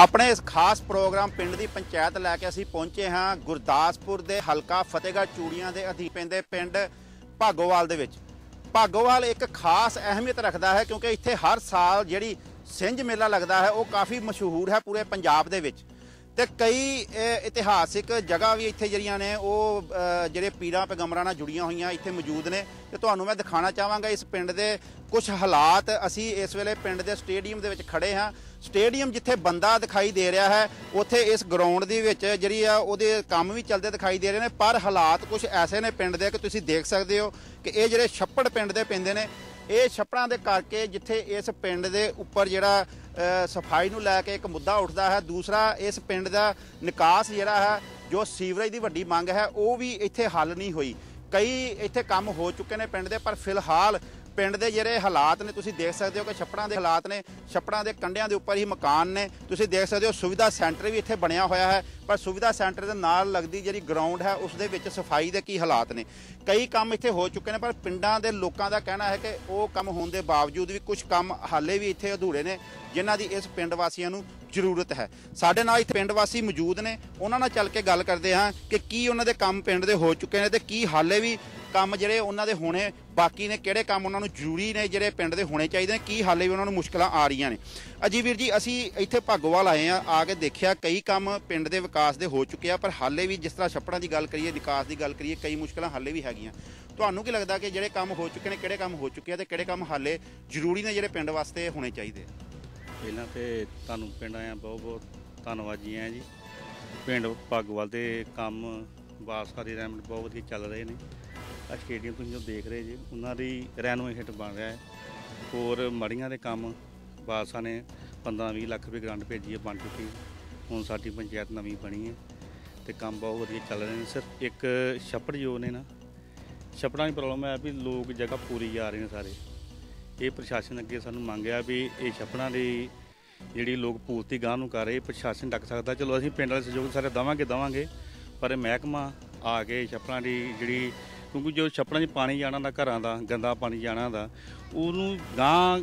ਆਪਣੇ ਇਸ ਖਾਸ ਪ੍ਰੋਗਰਾਮ ਪਿੰਡ ਦੀ ਪੰਚਾਇਤ ਲੈ ਕੇ ਅਸੀਂ ਪਹੁੰਚੇ ਹਾਂ ਗੁਰਦਾਸਪੁਰ ਦੇ ਹਲਕਾ ਫਤਿਹਗੜ੍ਹ ਚੂੜੀਆਂ ਦੇ ਅਧੀਨ ਪੈਂਦੇ ਪਿੰਡ ਭਾਗੋਵਾਲ ਦੇ ਵਿੱਚ। ਭਾਗੋਵਾਲ ਇੱਕ ਖਾਸ ਅਹਿਮੀਅਤ ਰੱਖਦਾ ਹੈ ਕਿਉਂਕਿ ਇੱਥੇ ਹਰ ਸਾਲ ਜਿਹੜੀ ਸਿੰਝ ਮੇਲਾ ਲੱਗਦਾ ਹੈ, ਉਹ ਕਾਫੀ ਮਸ਼ਹੂਰ ਹੈ ਪੂਰੇ ਪੰਜਾਬ ਦੇ ਵਿੱਚ। ਤੇ ਕਈ ਇਤਿਹਾਸਿਕ ਜਗ੍ਹਾ ਵੀ ਇੱਥੇ ਜਿਹੜੀਆਂ ਨੇ, ਉਹ ਜਿਹੜੇ ਪੀਰਾਂ, ਪੈਗੰਬਰਾਂ ਨਾਲ ਜੁੜੀਆਂ ਹੋਈਆਂ ਇੱਥੇ ਮੌਜੂਦ ਨੇ। ਤੇ ਤੁਹਾਨੂੰ ਮੈਂ ਦਿਖਾਉਣਾ ਚਾਹਾਂਗਾ ਇਸ ਪਿੰਡ ਦੇ ਕੁਝ ਹਾਲਾਤ। ਅਸੀਂ ਇਸ ਵੇਲੇ ਪਿੰਡ ਦੇ ਸਟੇਡੀਅਮ ਦੇ ਵਿੱਚ ਖੜੇ ਹਾਂ। ਸਟੇਡੀਅਮ ਜਿੱਥੇ ਬੰਦਾ ਦਿਖਾਈ ਦੇ ਰਿਹਾ ਹੈ, ਉੱਥੇ ਇਸ ਗਰਾਊਂਡ ਦੇ ਵਿੱਚ ਜਿਹੜੀ ਆ ਉਹਦੇ ਕੰਮ ਵੀ ਚੱਲਦੇ ਦਿਖਾਈ ਦੇ ਰਹੇ ਨੇ, ਪਰ ਹਾਲਾਤ ਕੁਝ ਐਸੇ ਨੇ ਪਿੰਡ ਦੇ ਕਿ ਤੁਸੀਂ ਦੇਖ ਸਕਦੇ ਹੋ ਕਿ ਇਹ ਜਿਹੜੇ ਛੱਪੜ ਪਿੰਡ ਦੇ ਪੈਂਦੇ ਨੇ, ਇਹ ਛੱਪੜਾਂ ਦੇ ਕਰਕੇ ਜਿੱਥੇ ਇਸ ਪਿੰਡ ਦੇ ਉੱਪਰ ਜਿਹੜਾ ਸਫ਼ਾਈ ਨੂੰ ਲੈ ਕੇ ਇੱਕ ਮੁੱਦਾ ਉੱਠਦਾ ਹੈ, ਦੂਸਰਾ ਇਸ ਪਿੰਡ ਦਾ ਨਿਕਾਸ ਜਿਹੜਾ ਹੈ, ਜੋ ਸੀਵਰੇਜ ਦੀ ਵੱਡੀ ਮੰਗ ਹੈ, ਉਹ ਵੀ ਇੱਥੇ ਹੱਲ ਨਹੀਂ ਹੋਈ। ਕਈ ਇੱਥੇ ਕੰਮ ਹੋ ਚੁੱਕੇ ਨੇ ਪਿੰਡ ਦੇ, ਪਰ ਫਿਲਹਾਲ ਪਿੰਡ ਦੇ ਜਿਹੜੇ ਹਾਲਾਤ ਨੇ, ਤੁਸੀਂ ਦੇਖ ਸਕਦੇ ਹੋ ਕਿ ਛੱਪੜਾਂ ਦੇ ਹਾਲਾਤ ਨੇ, ਛੱਪੜਾਂ ਦੇ ਕੰਢਿਆਂ ਦੇ ਉੱਪਰ ਹੀ ਮਕਾਨ ਨੇ। ਤੁਸੀਂ ਦੇਖ ਸਕਦੇ ਹੋ ਸੁਵਿਧਾ ਸੈਂਟਰ ਵੀ ਇੱਥੇ ਬਣਿਆ ਹੋਇਆ ਹੈ। ਪਰ ਸੁਵਿਧਾ ਸੈਂਟਰ ਦੇ ਨਾਲ ਲੱਗਦੀ ਜਿਹੜੀ ਗਰਾਊਂਡ ਹੈ ਉਸ ਦੇ ਵਿੱਚ ਸਫ਼ਾਈ ਦੇ ਕੀ ਹਾਲਾਤ ਨੇ? ਕਈ ਕੰਮ ਇੱਥੇ ਹੋ ਚੁੱਕੇ ਨੇ, ਪਰ ਪਿੰਡਾਂ ਦੇ ਲੋਕਾਂ ਦਾ ਕਹਿਣਾ ਹੈ ਕਿ ਉਹ ਕੰਮ ਹੋਣ ਦੇ ਬਾਵਜੂਦ ਵੀ ਕੁਝ ਕੰਮ ਹਾਲੇ ਵੀ ਇੱਥੇ ਅਧੂਰੇ ਨੇ, ਜਿਨ੍ਹਾਂ ਦੀ ਇਸ ਪਿੰਡ ਵਾਸੀਆਂ ਨੂੰ ਜ਼ਰੂਰਤ ਹੈ। ਸਾਡੇ ਨਾਲ ਇੱਥੇ ਪਿੰਡ ਵਾਸੀ ਮੌਜੂਦ ਨੇ, ਉਹਨਾਂ ਨਾਲ ਚੱਲ ਕੇ ਗੱਲ ਕਰਦੇ ਹਾਂ ਕਿ ਕੀ ਉਹਨਾਂ ਦੇ ਕੰਮ ਪਿੰਡ ਦੇ ਹੋ ਚੁੱਕੇ ਨੇ ਤੇ ਕੀ ਹਾਲੇ ਵੀ ਕੰਮ ਜਿਹੜੇ ਉਹਨਾਂ ਦੇ ਹੋਣੇ ਬਾਕੀ ਨੇ, ਕਿਹੜੇ ਕੰਮ ਉਹਨਾਂ ਨੂੰ ਜ਼ਰੂਰੀ ਨੇ ਜਿਹੜੇ ਪਿੰਡ ਦੇ ਹੋਣੇ ਚਾਹੀਦੇ ਨੇ, ਕੀ ਹਾਲੇ ਵੀ ਉਹਨਾਂ ਨੂੰ ਮੁਸ਼ਕਲਾਂ ਆ ਰਹੀਆਂ ਨੇ। ਅਜੀ ਵੀਰ ਜੀ, ਅਸੀਂ ਇੱਥੇ ਭਾਗੋਵਾਲ ਆਏ ਆ ਆ ਕੇ ਦੇਖਿਆ ਕਈ ਕੰਮ ਪਿੰਡ ਦੇ ਵਿਕਾਸ ਦੇ ਹੋ ਚੁੱਕੇ ਆ, ਪਰ ਹਾਲੇ ਵੀ ਜਿਸ ਤਰ੍ਹਾਂ ਛੱਪੜਾਂ ਦੀ ਗੱਲ ਕਰੀਏ, ਵਿਕਾਸ ਦੀ ਗੱਲ ਕਰੀਏ, ਕਈ ਮੁਸ਼ਕਲਾਂ ਹਾਲੇ ਵੀ ਹੈਗੀਆਂ। ਤੁਹਾਨੂੰ ਕੀ ਲੱਗਦਾ ਕਿ ਜਿਹੜੇ ਕੰਮ ਹੋ ਚੁੱਕੇ ਨੇ, ਕਿਹੜੇ ਕੰਮ ਹੋ ਚੁੱਕੇ ਆ ਤੇ ਕਿਹੜੇ ਕੰਮ ਹਾਲੇ ਜ਼ਰੂਰੀ ਨੇ ਜਿਹੜੇ ਪਿੰਡ ਵਾਸਤੇ ਹੋਣੇ ਚਾਹੀਦੇ ਆ? ਪਹਿਲਾਂ ਤੇ ਤੁਹਾਨੂੰ ਪਿੰਡ ਆਇਆ ਬਹੁਤ ਬਹੁਤ ਧੰਨਵਾਦ ਜੀ ਆਇਆਂ ਜੀ। ਪਿੰਡ ਭਾਗੋਵਾਲ ਦੇ ਕੰਮ ਬਾਸਕਾ ਦੇ ਰਹਿਮਤ ਬਹੁਤ ਵਧੀਆ ਚੱਲ ਰਹੇ ਨੇ। ਆ ਸਟੇਡੀਅਮ ਤੁਸੀਂ ਜੋ ਦੇਖ ਰਹੇ ਜੀ, ਉਹਨਾਂ ਦੀ ਰੈਨੋਵੇਸ਼ਨ ਬਣ ਰਿਹਾ ਹੈ। ਹੋਰ ਮੜੀਆਂ ਦੇ ਕੰਮ ਬਾਦਸ਼ਾਹ ਨੇ 15-20 ਲੱਖ ਰੁਪਏ ਗ੍ਰਾਂਟ ਭੇਜੀ ਹੈ, ਬਣ ਚੁੱਕੀ ਹੁਣ ਸਾਡੀ ਪੰਚਾਇਤ ਨਵੀਂ ਬਣੀ ਹੈ ਤੇ ਕੰਮ ਬਹੁਤ ਵਧੀਆ ਚੱਲ ਰਹੇ ਨੇ। ਸਿਰਫ ਇੱਕ ਛੱਪੜ ਜੋ ਨੇ ਨਾ, ਛੱਪੜਾਂ ਦੀ ਪ੍ਰੋਬਲਮ ਹੈ ਵੀ ਲੋਕ ਜਗ੍ਹਾ ਪੂਰੀ ਜਾ ਰਹੇ ਨੇ ਸਾਰੇ। ਇਹ ਪ੍ਰਸ਼ਾਸਨ ਅੱਗੇ ਸਾਨੂੰ ਮੰਗਿਆ ਵੀ ਇਹ ਛੱਪੜਾਂ ਦੀ ਜਿਹੜੀ ਲੋਕ ਪੂਰਤੀ ਗਾਹ ਨੂੰ ਕਰ ਰਹੇ ਪ੍ਰਸ਼ਾਸਨ ਡੱਕ ਸਕਦਾ। ਚਲੋ ਅਸੀਂ ਪਿੰਡ ਵਾਲੇ ਸਹਿਯੋਗ ਸਾਰੇ ਦਵਾਂਗੇ ਦਵਾਂਗੇ, ਪਰ ਇਹ ਮਹਿਕਮਾ ਆ ਕੇ ਛੱਪੜਾਂ ਦੀ ਜਿਹੜੀ ਕਿਉਂਕਿ ਜੋ ਛੱਪੜਾਂ 'ਚ ਪਾਣੀ ਜਾਣਾ ਦਾ ਘਰਾਂ ਦਾ, ਗੰਦਾ ਪਾਣੀ ਜਾਣਾ ਦਾ, ਉਹਨੂੰ ਗਾਂ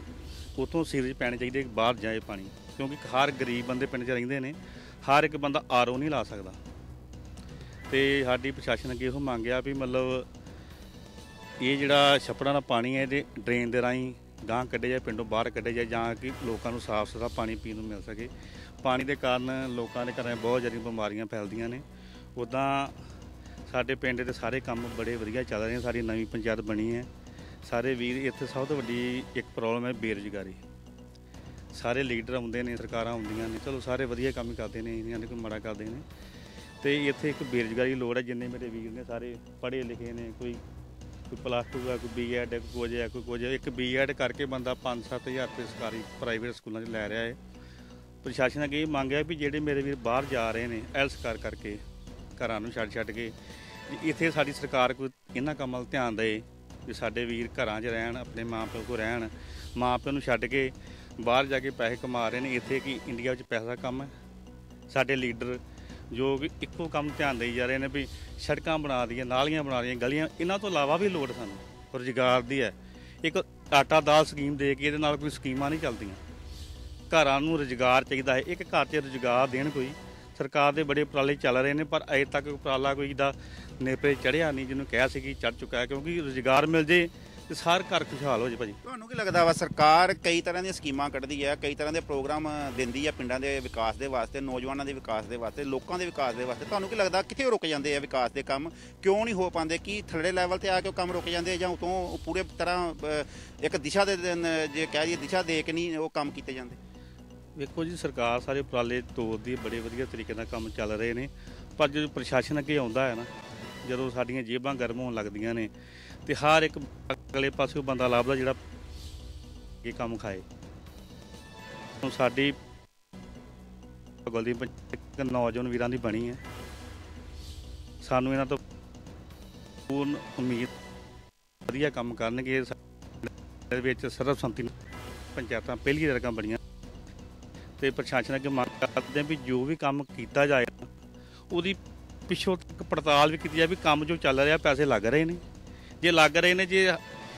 ਉਤੋਂ ਸੀਵਰੇਜ ਪੈਣੇ ਚਾਹੀਦੇ ਬਾਹਰ ਜਾਏ ਪਾਣੀ, ਕਿਉਂਕਿ ਹਰ ਗਰੀਬ ਬੰਦੇ ਪਿੰਡ 'ਚ ਰਹਿੰਦੇ ਨੇ, ਹਰ ਇੱਕ ਬੰਦਾ ਆਰਓ ਨਹੀਂ ਲਾ ਸਕਦਾ। ਤੇ ਸਾਡੀ ਪ੍ਰਸ਼ਾਸਨ ਅੱਗੇ ਇਹੋ ਮੰਗਿਆ ਵੀ ਮਤਲਬ ਇਹ ਜਿਹੜਾ ਛੱਪੜਾਂ ਦਾ ਪਾਣੀ ਹੈ, ਇਹਦੇ ਡਰੇਨ ਦੇ ਰਾਹੀਂ ਗਾਂ ਕੱਢੇ ਜਾਏ, ਪਿੰਡੋਂ ਬਾਹਰ ਕੱਢੇ ਜਾਏ, ਜਾਂ ਕਿ ਲੋਕਾਂ ਨੂੰ ਸਾਫ਼ ਸੁਥਰਾ ਪਾਣੀ ਪੀਣ ਨੂੰ ਮਿਲ ਸਕੇ। ਪਾਣੀ ਦੇ ਕਾਰਨ ਲੋਕਾਂ ਦੇ ਘਰਾਂ 'ਚ ਬਹੁਤ ਜ਼ਿਆਦਾ ਬਿਮਾਰੀਆਂ ਫੈਲਦੀਆਂ ਨੇ। ਉਦਾਂ ਸਾਡੇ ਪਿੰਡ ਦੇ ਸਾਰੇ ਕੰਮ ਬੜੇ ਵਧੀਆ ਚੱਲ ਰਹੇ ਨੇ, ਸਾਡੀ ਨਵੀਂ ਪੰਚਾਇਤ ਬਣੀ ਹੈ। ਸਾਰੇ ਵੀਰ, ਇੱਥੇ ਸਭ ਤੋਂ ਵੱਡੀ ਇੱਕ ਪ੍ਰੋਬਲਮ ਹੈ ਬੇਰੁਜ਼ਗਾਰੀ। ਸਾਰੇ ਲੀਡਰ ਆਉਂਦੇ ਨੇ, ਸਰਕਾਰਾਂ ਆਉਂਦੀਆਂ ਨੇ, ਚਲੋ ਸਾਰੇ ਵਧੀਆ ਕੰਮ ਕਰਦੇ ਨੇ ਇਹਨਾਂ ਨੇ ਕੋਈ ਮਾੜਾ ਕਰਦੇ ਨੇ। ਤੇ ਇੱਥੇ ਇੱਕ ਬੇਰੁਜ਼ਗਾਰੀ ਲੋੜ ਹੈ, ਜਿੰਨੇ ਮੇਰੇ ਵੀਰ ਨੇ ਸਾਰੇ ਪੜ੍ਹੇ ਲਿਖੇ ਨੇ, ਕੋਈ ਕੋਈ ਪਲੱਸ 2 ਹੈ, ਕੋਈ ਬੀਐਡ ਹੈ, ਕੋਈ ਕੁਝ ਹੈ, ਕੋਈ ਕੁਝ ਹੈ। ਇੱਕ ਬੀਐਡ ਕਰਕੇ ਬੰਦਾ 5-7000 ਰੁਪਏ ਸਰਕਾਰੀ ਪ੍ਰਾਈਵੇਟ ਸਕੂਲਾਂ 'ਚ ਲੈ ਰਿਹਾ ਹੈ। ਪ੍ਰਸ਼ਾਸਨ ਅੱਗੇ ਇਹ ਮੰਗਿਆ ਵੀ ਜਿਹੜੇ ਮੇਰੇ ਵੀਰ ਬਾਹਰ ਜਾ ਰਹੇ ਨੇ ਐਲਸ ਕਰ ਕਰਕੇ, ਘਰਾਂ ਨੂੰ ਛੱਡ ਛੱਡ ਕੇ, ਇੱਥੇ ਸਾਡੀ ਸਰਕਾਰ ਕੋਈ ਇਹਨਾਂ ਕੰਮਾਂ 'ਤੇ ਧਿਆਨ ਦੇਵੇ। ਵੀ ਸਾਡੇ ਵੀਰ ਘਰਾਂ 'ਚ ਰਹਿਣ, ਆਪਣੇ ਮਾਪਿਓ ਕੋਲ ਰਹਿਣ। ਮਾਪਿਓ ਨੂੰ ਛੱਡ ਕੇ ਬਾਹਰ ਜਾ ਕੇ ਪੈਸੇ ਕਮਾ ਰਹੇ ਨੇ। ਇੱਥੇ ਕਿ ਇੰਡੀਆ ਵਿੱਚ ਪੈਸਾ ਕੰਮ ਹੈ। ਸਾਡੇ ਲੀਡਰ ਜੋ ਕਿ ਇੱਕੋ ਕੰਮ ਧਿਆਨ ਦੇਈ ਜਾ ਰਹੇ ਨੇ ਵੀ ਸੜਕਾਂ ਬਣਾ ਦਈਏ, ਨਾਲੀਆਂ ਬਣਾ ਦਈਏ, ਗਲੀਆਂ। ਇਹਨਾਂ ਤੋਂ ਇਲਾਵਾ ਵੀ ਲੋੜ ਸਾਨੂੰ, ਰੁਜ਼ਗਾਰ ਦੀ ਹੈ। ਇੱਕ ਆਟਾ ਦਾਲ ਸਕੀਮ ਦੇ ਕੇ ਇਹਦੇ ਨਾਲ ਕੋਈ ਸਕੀਮਾਂ ਨਹੀਂ ਚੱਲਦੀਆਂ। ਘਰਾਂ ਨੂੰ ਰੁਜ਼ਗਾਰ ਚਾਹੀਦਾ ਹੈ। ਇੱਕ ਘਰ 'ਚ ਰੁਜ਼ਗਾਰ ਦੇਣ ਕੋਈ, ਸਰਕਾਰ ਦੇ ਬੜੇ ਉਪਰਾਲੇ ਚੱਲ ਰਹੇ ਨੇ, ਪਰ ਅਜੇ ਤੱਕ ਉਪਰਾਲਾ ਕੋਈ ਦਾ ਨੇਪਰੇ ਚੜਿਆ ਨਹੀਂ ਜਿਹਨੂੰ ਕਿਹਾ ਸੀ ਕਿ ਚੜ ਚੁੱਕਾ ਹੈ ਕਿਉਂਕਿ ਰੁਜ਼ਗਾਰ ਮਿਲ ਜੇ ਤੇ ਸਾਰ ਘਰ ਖੁਸ਼ਹਾਲ ਹੋ ਜੇ ਭਾਜੀ। ਤੁਹਾਨੂੰ ਕੀ ਲੱਗਦਾ ਵਾ ਸਰਕਾਰ ਕਈ ਤਰ੍ਹਾਂ ਦੀਆਂ ਸਕੀਮਾਂ ਕੱਢਦੀ ਹੈ ਕਈ ਤਰ੍ਹਾਂ ਦੇ ਪ੍ਰੋਗਰਾਮ ਦਿੰਦੀ ਹੈ ਪਿੰਡਾਂ ਦੇ ਵਿਕਾਸ ਦੇ ਵਾਸਤੇ ਨੌਜਵਾਨਾਂ ਦੇ ਵਿਕਾਸ ਦੇ ਵਾਸਤੇ ਲੋਕਾਂ ਦੇ ਵਿਕਾਸ ਦੇ ਵਾਸਤੇ? ਤੁਹਾਨੂੰ ਕੀ ਲੱਗਦਾ ਕਿੱਥੇ ਰੁਕ ਜਾਂਦੇ ਆ ਵਿਕਾਸ ਦੇ ਕੰਮ? ਕਿਉਂ ਨਹੀਂ ਹੋ ਪਾਉਂਦੇ? ਕੀ ਥੱਲੇ ਲੈਵਲ ਤੇ ਆ ਕੇ ਉਹ ਕੰਮ ਰੁਕ ਜਾਂਦੇ ਜਾਂ ਉਤੋਂ ਪੂਰੇ ਤਰ੍ਹਾਂ ਇੱਕ ਦਿਸ਼ਾ ਦੇ ਜੇ ਕਹਿ ਦਈਏ ਦਿਸ਼ਾ ਦੇ ਕੇ ਨਹੀਂ ਉਹ ਕੰਮ ਕੀਤੇ ਜਾਂਦੇ? ਵੇਖੋ ਜੀ ਸਰਕਾਰ ਸਾਰੇ ਉਪਰਾਲੇ ਤੋਰਦੀ ਹੈ, ਬੜੇ ਵਧੀਆ ਤਰੀਕੇ ਨਾਲ ਕੰਮ ਚੱਲ ਰਹੇ ਨੇ ਪਰ ਜਦੋਂ ਪ੍ਰਸ਼ਾਸਨ ਅੱਗੇ ਆਉਂਦਾ ਹੈ ਨਾ ਜਦੋਂ ਸਾਡੀਆਂ ਜੇਬਾਂ ਗਰਮ ਹੋਣ ਲੱਗਦੀਆਂ ਨੇ ਤੇ ਹਰ ਇੱਕ ਅਗਲੇ ਪਾਸੇ ਬੰਦਾ ਲੱਭਦਾ ਜਿਹੜਾ ਇਹ ਕੰਮ ਖਾਏ। ਹੁਣ ਸਾਡੀ ਗੋਲ ਦੀ ਨੌਜਵਾਨ ਵੀਰਾਂ ਦੀ ਬਣੀ ਹੈ। ਸਾਨੂੰ ਇਹਨਾਂ ਤੋਂ ਪੂਰਨ ਉਮੀਦ ਵਧੀਆ ਕੰਮ ਕਰਨਗੇ। ਸਾਡੇ ਵਿੱਚ ਸਰਬਸੰਮਤੀ ਨਾਲ ਪੰਚਾਇਤਾਂ ਪਹਿਲੀ ਰਕਮ ਬਣੀਆਂ ਤੇ ਪ੍ਰਸ਼ਾਸਨ ਅੱਗੇ ਮੰਗ ਕਰਦੇ ਆ ਵੀ ਜੋ ਵੀ ਕੰਮ ਕੀਤਾ ਜਾਏ ਉਹਦੀ ਪਿੱਛੋਂ ਤੱਕ ਪੜਤਾਲ ਵੀ ਕੀਤੀ ਜਾਵੇ ਵੀ ਕੰਮ ਜੋ ਚੱਲ ਰਿਹਾ, ਪੈਸੇ ਲੱਗ ਰਹੇ ਨੇ। ਜੇ ਲੱਗ ਰਹੇ ਨੇ, ਜੇ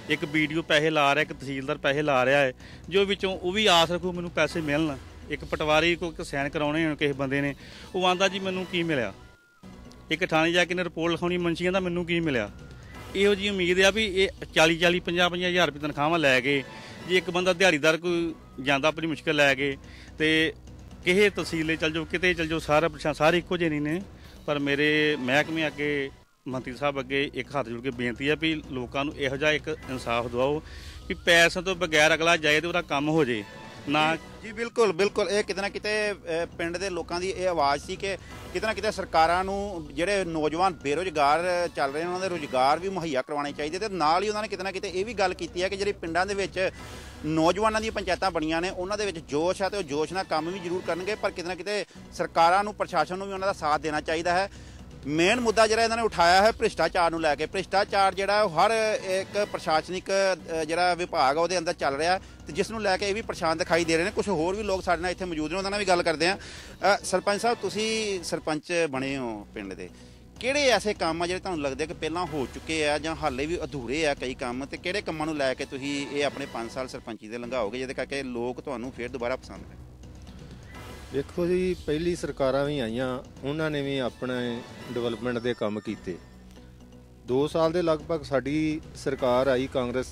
ਇੱਕ ਵੀਡੀਓ ਪੈਸੇ ਲਾ ਰਿਹਾ, ਇੱਕ ਤਹਿਸੀਲਦਾਰ ਪੈਸੇ ਲਾ ਰਿਹਾ ਹੈ, ਜੋ ਵਿੱਚੋਂ ਉਹ ਵੀ ਆਸ ਰੱਖੋ ਮੈਨੂੰ ਪੈਸੇ ਮਿਲਣ। ਇੱਕ ਪਟਵਾਰੀ ਕੋ ਇੱਕ ਸਾਈਨ ਕਰਾਉਣੇ ਹੋਣ ਕਿਸੇ ਬੰਦੇ ਨੇ, ਉਹ ਆਂਦਾ ਜੀ ਮੈਨੂੰ ਕੀ ਮਿਲਿਆ? ਇੱਕ ਥਾਣੇ ਜਾ ਕੇ ਨੇ ਰਿਪੋਰਟ ਲਿਖਾਉਣੀ ਮੁਨਸ਼ੀਆਂ ਦਾ ਮੈਨੂੰ ਕੀ ਮਿਲਿਆ? ਇਹੋ ਜੀ ਉਮੀਦ ਆ ਵੀ ਇਹ 40 40 50 50 ਹਜ਼ਾਰ ਰੁਪਏ ਤਨਖਾਹਾਂ ਲੈ ਕੇ, ਜੇ ਇੱਕ ਬੰਦਾ ਦਿਹਾੜੀਦਾਰ ਕੋਈ ਜਾਂਦਾ ਆਪਣੀ ਮੁਸ਼ਕਲ ਲੈ ਕੇ, ਤੇ ਕਿਸੇ ਤਹਿਸੀਲੇ ਚਲ ਜਾਓ, ਕਿਤੇ ਚਲ ਜਾਓ, ਸਾਰਾ ਪ੍ਰਸ਼ਾਸਨ, ਸਾਰੇ ਇੱਕੋ ਜਿਹੇ ਨਹੀਂ ਨੇ। ਪਰ ਮੇਰੇ ਮਹਿਕਮੇ ਅੱਗੇ ਮੰਤਰੀ ਸਾਹਿਬ ਅੱਗੇ ਇੱਕ ਹੱਥ ਜੋੜ ਕੇ ਬੇਨਤੀ ਹੈ ਵੀ ਲੋਕਾਂ ਨੂੰ ਇਹੋ ਜਿਹਾ ਇੱਕ ਇਨਸਾਫ ਦਿਵਾਓ ਕਿ ਪੈਸੇ ਤੋਂ ਬਗੈਰ ਅਗਲਾ ਜਾਏ ਤੇ ਉਹਦਾ ਕੰਮ ਹੋ ਜੇ। ਨਾ। ਜੀ ਬਿਲਕੁਲ ਬਿਲਕੁਲ। ਇਹ ਕਿਤੇ ਨਾ ਕਿਤੇ ਪਿੰਡ ਦੇ ਲੋਕਾਂ ਦੀ ਇਹ ਆਵਾਜ਼ ਸੀ ਕਿ ਕਿਤੇ ਨਾ ਕਿਤੇ ਸਰਕਾਰਾਂ ਨੂੰ ਜਿਹੜੇ ਨੌਜਵਾਨ ਬੇਰੋਜ਼ਗਾਰ ਚੱਲ ਰਹੇ ਨੇ, ਉਹਨਾਂ ਦੇ ਰੋਜ਼ਗਾਰ ਵੀ ਮੁਹੱਈਆ ਕਰਵਾਉਣੇ ਚਾਹੀਦੇ ਤੇ ਨਾਲ ਹੀ ਉਹਨਾਂ ਨੇ ਕਿਤੇ ਨਾ ਕਿਤੇ ਇਹ ਵੀ ਗੱਲ ਕੀਤੀ ਹੈ ਕਿ ਜਿਹੜੀ ਪਿੰਡਾਂ ਦੇ ਵਿੱਚ ਨੌਜਵਾਨਾਂ ਦੀਆਂ ਪੰਚਾਇਤਾਂ ਬਣੀਆਂ ਨੇ, ਉਹਨਾਂ ਦੇ ਵਿੱਚ ਜੋਸ਼ ਹੈ ਤੇ ਉਹ ਜੋਸ਼ ਨਾਲ ਕੰਮ ਵੀ ਜ਼ਰੂਰ ਕਰਨਗੇ, ਪਰ ਕਿਤੇ ਨਾ ਕਿਤੇ ਸਰਕਾਰਾਂ ਨੂੰ, ਪ੍ਰਸ਼ਾਸਨ ਨੂੰ ਵੀ ਉਹਨਾਂ ਦਾ ਸਾਥ ਦੇਣਾ ਚਾਹੀਦਾ ਹੈ। ਮੇਨ ਮੁੱਦਾ ਜਿਹੜਾ ਇਹਨਾਂ ਨੇ ਉਠਾਇਆ ਹੈ ਭ੍ਰਿਸ਼ਟਾਚਾਰ ਨੂੰ ਲੈ ਕੇ। ਭ੍ਰਿਸ਼ਟਾਚਾਰ ਜਿਹੜਾ ਉਹ ਹਰ ਇੱਕ ਪ੍ਰਸ਼ਾਸਨਿਕ ਜਿਹੜਾ ਵਿਭਾਗ ਆ ਉਹਦੇ ਅੰਦਰ ਚੱਲ ਰਿਹਾ ਹੈ ਤੇ ਜਿਸ ਨੂੰ ਲੈ ਕੇ ਇਹ ਵੀ ਪਰੇਸ਼ਾਨ ਦਿਖਾਈ ਦੇ ਰਹੇ ਨੇ। ਕੁਝ ਹੋਰ ਵੀ ਲੋਕ ਸਾਡੇ ਨਾਲ ਇੱਥੇ ਮੌਜੂਦ ਨੇ, ਉਹਨਾਂ ਨਾਲ ਵੀ ਗੱਲ ਕਰਦੇ ਆ ਸਰਪੰਚ ਸਾਹਿਬ, ਤੁਸੀਂ ਸਰਪੰਚ ਬਣੇ ਹੋ ਪਿੰਡ ਦੇ। ਕਿਹੜੇ ਐਸੇ ਕੰਮ ਆ ਜਿਹੜੇ ਤੁਹਾਨੂੰ ਲੱਗਦੇ ਕਿ ਪਹਿਲਾਂ ਹੋ ਚੁੱਕੇ ਆ ਜਾਂ ਹਾਲੇ ਵੀ ਅਧੂਰੇ ਆ ਕਈ ਕੰਮ ਤੇ ਕਿਹੜੇ ਕੰਮਾਂ ਨੂੰ ਲੈ ਕੇ ਤੁਸੀਂ ਇਹ ਆਪਣੇ 5 ਸਾਲ ਸਰਪੰਚੀ ਦੇ ਲੰਘਾਓਗੇ, ਜਿਹਦੇ ਕਰਕੇ ਲੋਕ ਤੁਹਾਨੂੰ ਫੇਰ ਦੁਬਾਰਾ ਪਸੰਦ ਕਰਨ ਵੇਖੋ ਜੀ, ਪਹਿਲੀ ਸਰਕਾਰਾਂ ਵੀ ਆਈਆਂ, ਉਹਨਾਂ ਨੇ ਵੀ ਆਪਣੇ ਡਿਵੈਲਪਮੈਂਟ ਦੇ ਕੰਮ ਕੀਤੇ। 2 ਸਾਲ ਦੇ ਲਗਭਗ ਸਾਡੀ ਸਰਕਾਰ ਆਈ ਕਾਂਗਰਸ,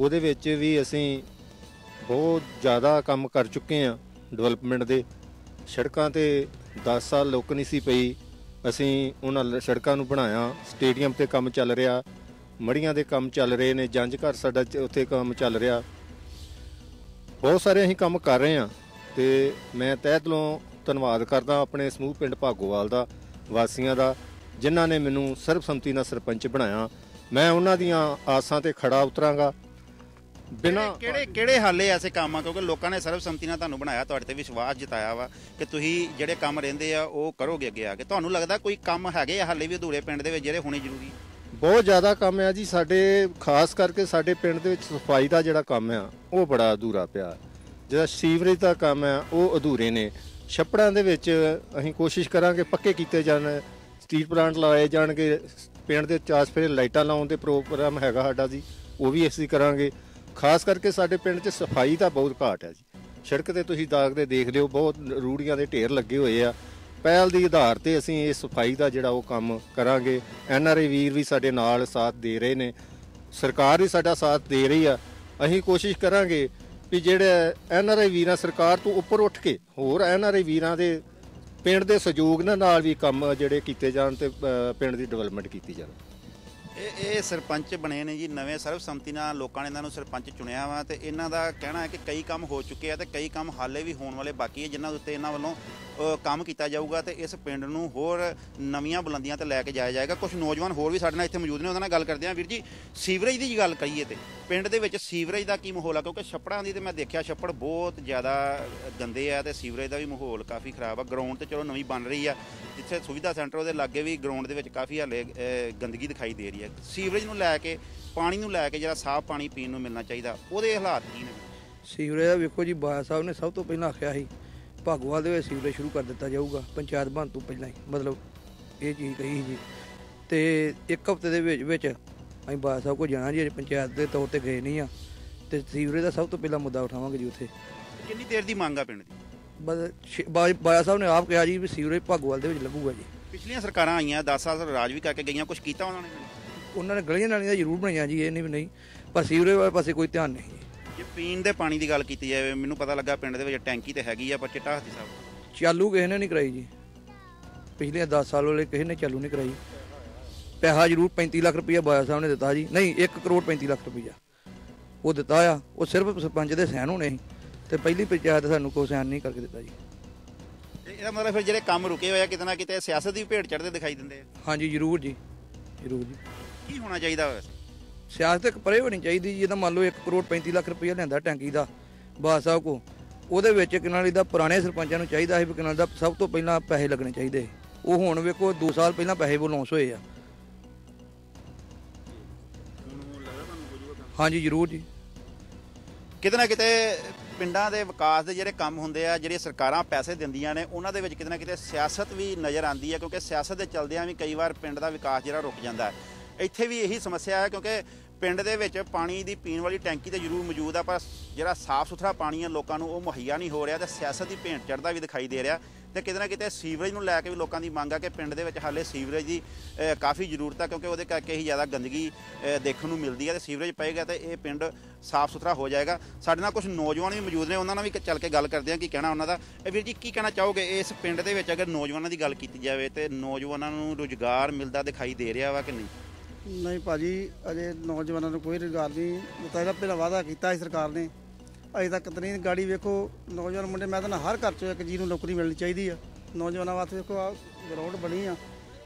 ਉਹਦੇ ਵਿੱਚ ਵੀ ਅਸੀਂ ਬਹੁਤ ਜ਼ਿਆਦਾ ਕੰਮ ਕਰ ਚੁੱਕੇ ਹਾਂ ਡਿਵੈਲਪਮੈਂਟ ਦੇ। ਸੜਕਾਂ ਤੇ 10 ਸਾਲ ਲੋਕ ਨਹੀਂ ਸੀ ਪਈ। ਅਸੀਂ ਉਹਨਾਂ ਲ- ਸੜਕਾਂ ਨੂੰ ਬਣਾਇਆ, ਸਟੇਡੀਅਮ ਤੇ ਕੰਮ ਚੱਲ ਰਿਹਾ, ਮੜੀਆਂ ਦੇ ਕੰਮ ਚੱਲ ਰਹੇ ਨੇ ਜੰਜ ਘਰ ਸਾਡਾ ਉੱਥੇ ਕੰਮ ਚੱਲ ਰਿਹਾ। ਬਹੁਤ ਸਾਰੇ ਅਸੀਂ ਕੰਮ ਕਰ ਰਹੇ ਹਾਂ। ਤੇ ਮੈਂ ਤਹਿ ਦਿਲੋਂ ਧੰਨਵਾਦ ਕਰਦਾ ਆਪਣੇ ਸਮੂਹ ਪਿੰਡ ਭਾਗੋਵਾਲ ਦਾ ਵਾਸੀਆਂ ਦਾ ਜਿਨ੍ਹਾਂ ਨੇ ਮੈਨੂੰ ਸਰਬਸੰਮਤੀ ਨਾਲ ਸਰਪੰਚ ਬਣਾਇਆ। ਮੈਂ ਉਹਨਾਂ ਦੀਆਂ ਆਸਾਂ ਤੇ ਖੜਾ ਉਤਰਾਂਗਾ। ਬਿਨਾਂ ਕਿਹੜੇ ਕਿਹੜੇ ਹਾਲੇ ਐਸੇ ਕੰਮ ਆ ਕਿਉਂਕਿ ਲੋਕਾਂ ਨੇ ਸਰਬਸੰਮਤੀ ਨਾਲ ਤੁਹਾਨੂੰ ਬਣਾਇਆ ਤੁਹਾਡੇ ਤੇ ਵਿਸ਼ਵਾਸ ਜਤਾਇਆ ਵਾ ਕਿ ਤੁਸੀਂ ਜਿਹੜੇ ਕੰਮ ਰਹਿੰਦੇ ਆ ਉਹ ਕਰੋਗੇ ਅੱਗੇ ਆ ਕੇ? ਤੁਹਾਨੂੰ ਲੱਗਦਾ ਕੋਈ ਕੰਮ ਹੈਗੇ ਆ ਹਾਲੇ ਵੀ ਅਧੂਰੇ ਪਿੰਡ ਦੇ ਵਿੱਚ ਜਿਹੜੇ ਹੋਣੇ ਜ਼ਰੂਰੀ? ਆ? ਬਹੁਤ ਜ਼ਿਆਦਾ ਕੰਮ ਹੈ ਜੀ। ਸਾਡੇ ਖਾਸ ਕਰਕੇ ਸਾਡੇ ਪਿੰਡ ਦੇ ਵਿੱਚ ਸਫ਼ਾਈ ਦਾ ਜਿਹੜਾ ਕੰਮ ਆ ਉਹ ਬੜਾ ਅਧੂਰਾ ਪਿਆ। ਜਿਹੜਾ ਸੀਵਰੇਜ ਦਾ ਕੰਮ ਹੈ, ਉਹ ਅਧੂਰੇ ਨੇ। ਛੱਪੜਾਂ ਦੇ ਵਿੱਚ ਅਸੀਂ ਕੋਸ਼ਿਸ਼ ਕਰਾਂਗੇ ਪੱਕੇ ਕੀਤੇ ਜਾਣ। ਸਟੀਲ ਪਲਾਂਟ ਲਾਏ ਜਾਣਗੇ। ਪਿੰਡ ਦੇ ਚਾਸ ਫੇਰੇ ਲਾਈਟਾਂ ਲਾਉਣ ਦੇ ਪ੍ਰੋਗਰਾਮ ਹੈਗਾ ਸਾਡਾ ਜੀ, ਉਹ ਵੀ ਅਸੀਂ ਕਰਾਂਗੇ। ਖਾਸ ਕਰਕੇ ਸਾਡੇ ਪਿੰਡ 'ਚ ਸਫ਼ਾਈ ਦਾ ਬਹੁਤ ਘਾਟ ਹੈ ਜੀ। ਸੜਕ ਤੇ ਤੁਸੀਂ ਦਾਗਦੇ ਦੇਖ ਲਿਓ, ਬਹੁਤ ਰੂੜੀਆਂ ਦੇ ਢੇਰ ਲੱਗੇ ਹੋਏ ਆ। ਪਹਿਲ ਦੀ ਆਧਾਰ ਤੇ ਅਸੀਂ ਇਹ ਸਫ਼ਾਈ ਦਾ ਜਿਹੜਾ ਉਹ ਕੰਮ ਕਰਾਂਗੇ। ਐਨ ਆਰ ਆਈ ਵੀਰ ਵੀ ਸਾਡੇ ਨਾਲ ਸਾਥ ਦੇ ਰਹੇ ਨੇ। ਸਰਕਾਰ ਵੀ ਸਾਡਾ ਸਾਥ ਦੇ ਰਹੀ ਆ। ਅਸੀਂ ਕੋਸ਼ਿਸ਼ ਕਰਾਂਗੇ ਵੀ ਜਿਹੜੇ ਐਨ ਆਰ ਆਈ ਵੀਰਾਂ ਸਰਕਾਰ ਤੋਂ ਉੱਪਰ ਉੱਠ ਕੇ ਹੋਰ ਐਨ ਆਰ ਆਈ ਵੀਰਾਂ ਦੇ ਪਿੰਡ ਦੇ ਸਹਿਯੋਗ ਨਾਲ ਵੀ ਕੰਮ ਜਿਹੜੇ ਕੀਤੇ ਜਾਣ ਤੇ ਪਿੰਡ ਦੀ ਡਿਵੈਲਪਮੈਂਟ ਕੀਤੀ ਜਾਵੇ। ਇਹ ਇਹ ਸਰਪੰਚ ਬਣੇ ਨੇ ਜੀ ਨਵੇਂ ਸਰਬਸੰਮਤੀ ਨਾਲ ਲੋਕਾਂ ਨੇ ਇਹਨਾਂ ਨੂੰ ਸਰਪੰਚ ਚੁਣਿਆ ਵਾ ਤੇ ਇਹਨਾਂ ਦਾ ਕਹਿਣਾ ਹੈ ਕਿ ਕਈ ਕੰਮ ਹੋ ਚੁੱਕੇ ਆ ਤੇ ਕਈ ਕੰਮ ਹਾਲੇ ਵੀ ਹੋਣ ਵਾਲੇ ਬਾਕੀ ਹੈ ਜਿਨ੍ਹਾਂ ਦੇ ਉੱਤੇ ਇਹਨਾਂ ਵੱਲੋਂ ਅ, ਕੰਮ ਕੀਤਾ ਜਾਊਗਾ ਤੇ ਇਸ ਪਿੰਡ ਨੂੰ ਹੋਰ ਨਵੀਆਂ ਬੁਲੰਦੀਆਂ ਤੇ ਲੈ ਕੇ ਜਾਇਆ ਜਾਏਗਾ। ਕੁਝ ਨੌਜਵਾਨ ਹੋਰ ਵੀ ਸਾਡੇ ਨਾਲ ਇੱਥੇ ਮੌਜੂਦ ਨੇ ਉਹਨਾਂ ਨਾਲ ਗੱਲ ਕਰਦੇ ਆ ਵੀਰ ਜੀ ਸੀਵਰੇਜ ਦੀ ਗੱਲ ਕਰੀਏ ਤੇ ਪਿੰਡ ਦੇ ਵਿੱਚ ਸੀਵਰੇਜ ਦਾ ਕੀ ਮਾਹੌਲ ਆ? ਕਿਉਂਕਿ ਛੱਪੜਾਂ ਦੀ ਤੇ ਮੈਂ ਦੇਖਿਆ ਛੱਪੜ ਬਹੁਤ ਜ਼ਿਆਦਾ ਗੰਦੇ ਆ ਤੇ ਸੀਵਰੇਜ ਦਾ ਵੀ ਮਾਹੌਲ ਕਾਫੀ ਖਰਾਬ ਆ। ਗਰਾਊਂਡ ਤੇ ਚਲੋ ਨਵੀਂ ਬਣ ਰਹੀ ਆ ਜਿੱਥੇ ਸੁਵਿਧਾ ਸੈਂਟਰ ਉਹਦੇ ਲਾਗੇ ਵੀ ਗਰਾਊਂਡ ਦੇ ਵਿੱਚ ਕਾਫੀ ਹਾਲੇ ਗੰਦਗੀ ਦਿਖਾਈ ਦੇ ਰਹੀ ਹੈ। ਸੀਵਰੇਜ ਨੂੰ ਲੈ ਕੇ ਪਾਣੀ ਨੂੰ ਲੈ ਕੇ ਜਿਹੜਾ ਸਾਫ਼ ਪਾਣੀ ਪੀਣ ਨੂੰ ਮਿਲਣਾ ਚਾਹੀਦਾ ਉਹਦੇ ਹਾਲਾਤ ਕੀ ਨੇ? ਸੀਵਰੇਜ ਦਾ ਵੇਖੋ ਜੀ ਬਾਇਆ ਸਾਹਿਬ ਨੇ ਸਭ ਤੋਂ ਪਹਿਲਾਂ ਆਖਿਆ ਸੀ ਭਾਗੋਵਾਲ ਦੇ ਵਿੱਚ ਸੀਵਰੇਜ ਸ਼ੁਰੂ ਕਰ ਦਿੱਤਾ ਜਾਊਗਾ ਪੰਚਾਇਤ ਬਣ ਤੋਂ ਪਹਿਲਾਂ ਹੀ ਮਤਲਬ ਇਹ ਚੀਜ਼ ਕਹੀ ਸੀ ਜੀ। ਤੇ ਇੱਕ ਹਫ਼ਤੇ ਦੇ ਵਿੱਚ ਵਿੱਚ ਅਸੀਂ ਬਾਇਆ ਸਾਹਿਬ ਕੋਲ ਜਾਣਾ ਜੀ ਅਜੇ ਪੰਚਾਇਤ ਦੇ ਤੌਰ ਤੇ ਗਏ ਨਹੀਂ ਆ ਤੇ ਸੀਵਰੇਜ ਦਾ ਸਭ ਤੋਂ ਪਹਿਲਾਂ ਮੁੱਦਾ ਉਠਾਵਾਂਗੇ ਜੀ ਉੱਥੇ। ਕਿੰਨੀ ਦੇਰ ਦੀ ਮੰਗ ਆ ਪਿੰਡ ਦੀ? ਬਸ ਛੇ- ਬਾ- ਬਾਇਆ ਸਾਹਿਬ ਨੇ ਆਪ ਕਿਹਾ ਜੀ ਵੀ ਸੀਵਰੇਜ ਭਾਗੋਵਾਲ ਦੇ ਵਿੱਚ ਲੱਗੂਗਾ ਜੀ। ਪਿਛਲੀਆਂ ਸਰਕਾਰਾਂ ਆਈਆਂ 10 ਸਾਲ ਰਾਜ ਵੀ ਕਰਕੇ ਗਈਆਂ ਕੁਝ ਕੀਤਾ ਉਹਨਾਂ ਨੇ? ਉਹਨਾਂ ਨੇ ਗਲੀਆਂ ਨਾਲੀਆਂ ਜ਼ਰੂਰ ਬਣਾਈਆਂ ਜੀ ਇਹ ਨਹੀਂ ਵੀ ਨਹੀਂ ਪਰ ਸੀਵਰੇਜ ਵਾਲੇ ਪਾਸੇ ਕੋਈ ਧਿਆਨ ਨਹੀਂ ਜੀ। ਜੇ ਪੀਣ ਦੇ ਪਾਣੀ ਦੀ ਗੱਲ ਕੀਤੀ ਜਾਵੇ ਮੈਨੂੰ ਪਤਾ ਲੱਗਾ ਪਿੰਡ ਦੇ ਵਿੱਚ ਟੈਂਕੀ ਤੇ ਹੈਗੀ ਆ ਪਰ ਚਿੱਟਾ ਹਾਥੀ ਸਾਹਿਬ ਚਾਲੂ ਕਿਸੇ ਨੇ ਨਹੀਂ ਕਰਾਈ ਜੀ। ਪਿਛਲੇ 10 ਸਾਲ ਵਾਲੇ ਕਿਸੇ ਨੇ ਚਾਲੂ ਨਹੀਂ ਕਰਾਈ। ਪੈਸਾ ਜ਼ਰੂਰ 35 ਲੱਖ ਰੁਪਇਆ ਬਾਇਆ ਸਾਹਿਬ ਨੇ ਦਿੱਤਾ ਜੀ। ਨਹੀਂ 1 ਕਰੋੜ 35 ਲੱਖ ਰੁਪਇਆ ਉਹ ਦਿੱਤਾ ਆ ਉਹ ਸਿਰਫ ਸਰਪੰਚ ਦੇ ਸਹਿਨ ਹੋਣੇ ਸੀ ਤੇ ਪਹਿਲੀ ਪੰਚਾਇਤ ਸਾਨੂੰ ਕੋਈ ਸਹਿਨ ਨਹੀਂ ਕਰਕੇ ਦਿੱਤਾ ਜੀ। ਇਹਦਾ ਮਤਲਬ ਫਿਰ ਜਿਹੜੇ ਕੰਮ ਰੁਕੇ ਹੋਏ ਆ ਕਿਤੇ ਨਾ ਕਿਤੇ ਸਿਆਸਤ ਦੀ ਭੇਟ ਚੜਦੇ ਦਿਖਾਈ ਦਿੰਦੇ ਆ। ਹਾਂਜੀ ਜ਼ਰੂਰ ਜੀ ਜ਼ਰੂਰ ਜੀ। ਕੀ ਹੋਣਾ ਚਾਹੀਦਾ ਵੈਸੇ ਸਿਆਸਤ ਇੱਕ ਪਰੇ ਹੋਣੀ ਚਾਹੀਦੀ ਜੀ ਇਹਦਾ ਮੰਨ ਲਓ 1 ਕਰੋੜ 35 ਲੱਖ ਰੁਪਇਆ ਲਿਆਂਦਾ ਟੈਂਕੀ ਦਾ ਬਾਦ ਸਾਹਿਬ ਕੋ ਉਹਦੇ ਵਿੱਚ ਕਿਨਾਲੀ ਦਾ ਪੁਰਾਣੇ ਸਰਪੰਚਾਂ ਨੂੰ ਚਾਹੀਦਾ ਸੀ ਵੀ ਕਿਨਾਲੀ ਦਾ ਸਭ ਤੋਂ ਪਹਿਲਾਂ ਪੈਸੇ ਲੱਗਣੇ ਚਾਹੀਦੇ ਉਹ ਹੁਣ ਵੇਖੋ 2 ਸਾਲ ਪਹਿਲਾਂ ਪੈਸੇ ਬਲੋਂਸ ਹੋਏ ਆ। ਹਾਂਜੀ ਜ਼ਰੂਰ ਜੀ। ਕਿਤੇ ਨਾ ਕਿਤੇ ਪਿੰਡਾਂ ਦੇ ਵਿਕਾਸ ਦੇ ਜਿਹੜੇ ਕੰਮ ਹੁੰਦੇ ਆ ਜਿਹੜੇ ਸਰਕਾਰਾਂ ਪੈਸੇ ਦਿੰਦੀਆਂ ਨੇ ਉਹਨਾਂ ਦੇ ਵਿੱਚ ਕਿਤੇ ਨਾ ਕਿਤੇ ਸਿਆਸਤ ਵੀ ਨਜ਼ਰ ਆਉਂਦੀ ਹੈ ਕਿਉਂਕਿ ਸਿਆਸਤ ਦੇ ਚਲਦਿਆਂ ਵੀ ਕਈ ਵਾਰ ਪਿੰਡ ਦਾ ਵਿਕਾਸ ਜਿਹੜਾ ਰੁਕ ਜਾਂਦਾ ਹੈ। ਇੱਥੇ ਵੀ ਇਹੀ ਸਮੱਸਿਆ ਹੈ ਕਿਉਂਕਿ ਪਿੰਡ ਦੇ ਵਿੱਚ ਪਾਣੀ ਦੀ ਪੀਣ ਵਾਲੀ ਟੈਂਕੀ ਤੇ ਜ਼ਰੂਰ ਮੌਜੂਦ ਆ, ਪਰ ਜਿਹੜਾ ਸਾਫ਼ ਸੁਥਰਾ ਪਾਣੀ ਆ ਲੋਕਾਂ ਨੂੰ ਉਹ ਮੁਹੱਈਆ ਨਹੀਂ ਹੋ ਰਿਹਾ ਤੇ ਸਿਆਸਤ ਦੀ ਭੇਂਟ ਚੜਦਾ ਵੀ ਦਿਖਾਈ ਦੇ ਰਿਹਾ। ਤੇ ਕਿਤੇ ਨਾ ਕਿਤੇ ਸੀਵਰੇਜ ਨੂੰ ਲੈ ਕੇ ਵੀ ਲੋਕਾਂ ਦੀ ਮੰਗ ਆ ਕਿ ਪਿੰਡ ਦੇ ਵਿੱਚ ਹਾਲੇ ਸੀਵਰੇਜ ਦੀ ਕਾਫੀ ਜ਼ਰੂਰਤ ਆ ਕਿਉਂਕਿ ਉਹਦੇ ਕਰਕੇ ਹੀ ਜ਼ਿਆਦਾ ਗੰਦਗੀ ਦੇਖਣ ਨੂੰ ਮਿਲਦੀ ਹੈ ਤੇ ਸੀਵਰੇਜ ਪਏਗਾ ਤੇ ਇਹ ਪਿੰਡ ਸਾਫ਼ ਸੁਥਰਾ ਹੋ ਜਾਏਗਾ। ਸਾਡੇ ਨਾਲ ਕੁਝ ਨੌਜਵਾਨ ਵੀ ਮੌਜੂਦ ਨੇ, ਉਹਨਾਂ ਨਾਲ ਵੀ ਚੱਲ ਕੇ ਗੱਲ ਕਰਦੇ ਆ, ਕੀ ਕਹਿਣਾ ਉਹਨਾਂ ਦਾ? ਇਹ ਵੀਰ ਜੀ, ਕੀ ਕਹਿਣਾ ਚਾਹੋਗੇ? ਇਸ ਪਿੰਡ ਦੇ ਵਿੱਚ ਅਗਰ ਨੌਜਵਾਨਾਂ ਦੀ ਗੱਲ ਕੀਤੀ ਜਾਵੇ ਤੇ ਨੌਜਵਾਨਾਂ ਨੂੰ ਰੁਜ਼ਗਾਰ ਮਿਲਦਾ ਦਿਖਾਈ ਦੇ ਰਿਹਾ ਵਾ ਕਿ ਨਹੀਂ? ਨਹੀਂ ਭਾਜੀ, ਅਜੇ ਨੌਜਵਾਨਾਂ ਨੂੰ ਕੋਈ ਰੁਜ਼ਗਾਰ ਨਹੀਂ ਦਿੱਤਾ ਇਹਦਾ ਪਹਿਲਾਂ ਵਾਅਦਾ ਕੀਤਾ ਸੀ ਸਰਕਾਰ ਨੇ। ਅਜੇ ਤੱਕ ਤਾਂ ਨਹੀਂ, ਗਾੜੀ ਵੇਖੋ, ਨੌਜਵਾਨ ਮੁੰਡੇ, ਮੈਂ ਤਾਂ ਨਾ ਹਰ ਘਰ 'ਚ ਇੱਕ ਜੀ ਨੂੰ ਨੌਕਰੀ ਮਿਲਣੀ ਚਾਹੀਦੀ ਆ। ਨੌਜਵਾਨਾਂ ਵਾਸਤੇ ਵੇਖੋ ਆ ਗਰਾਊਂਡ ਬਣੀ ਆ।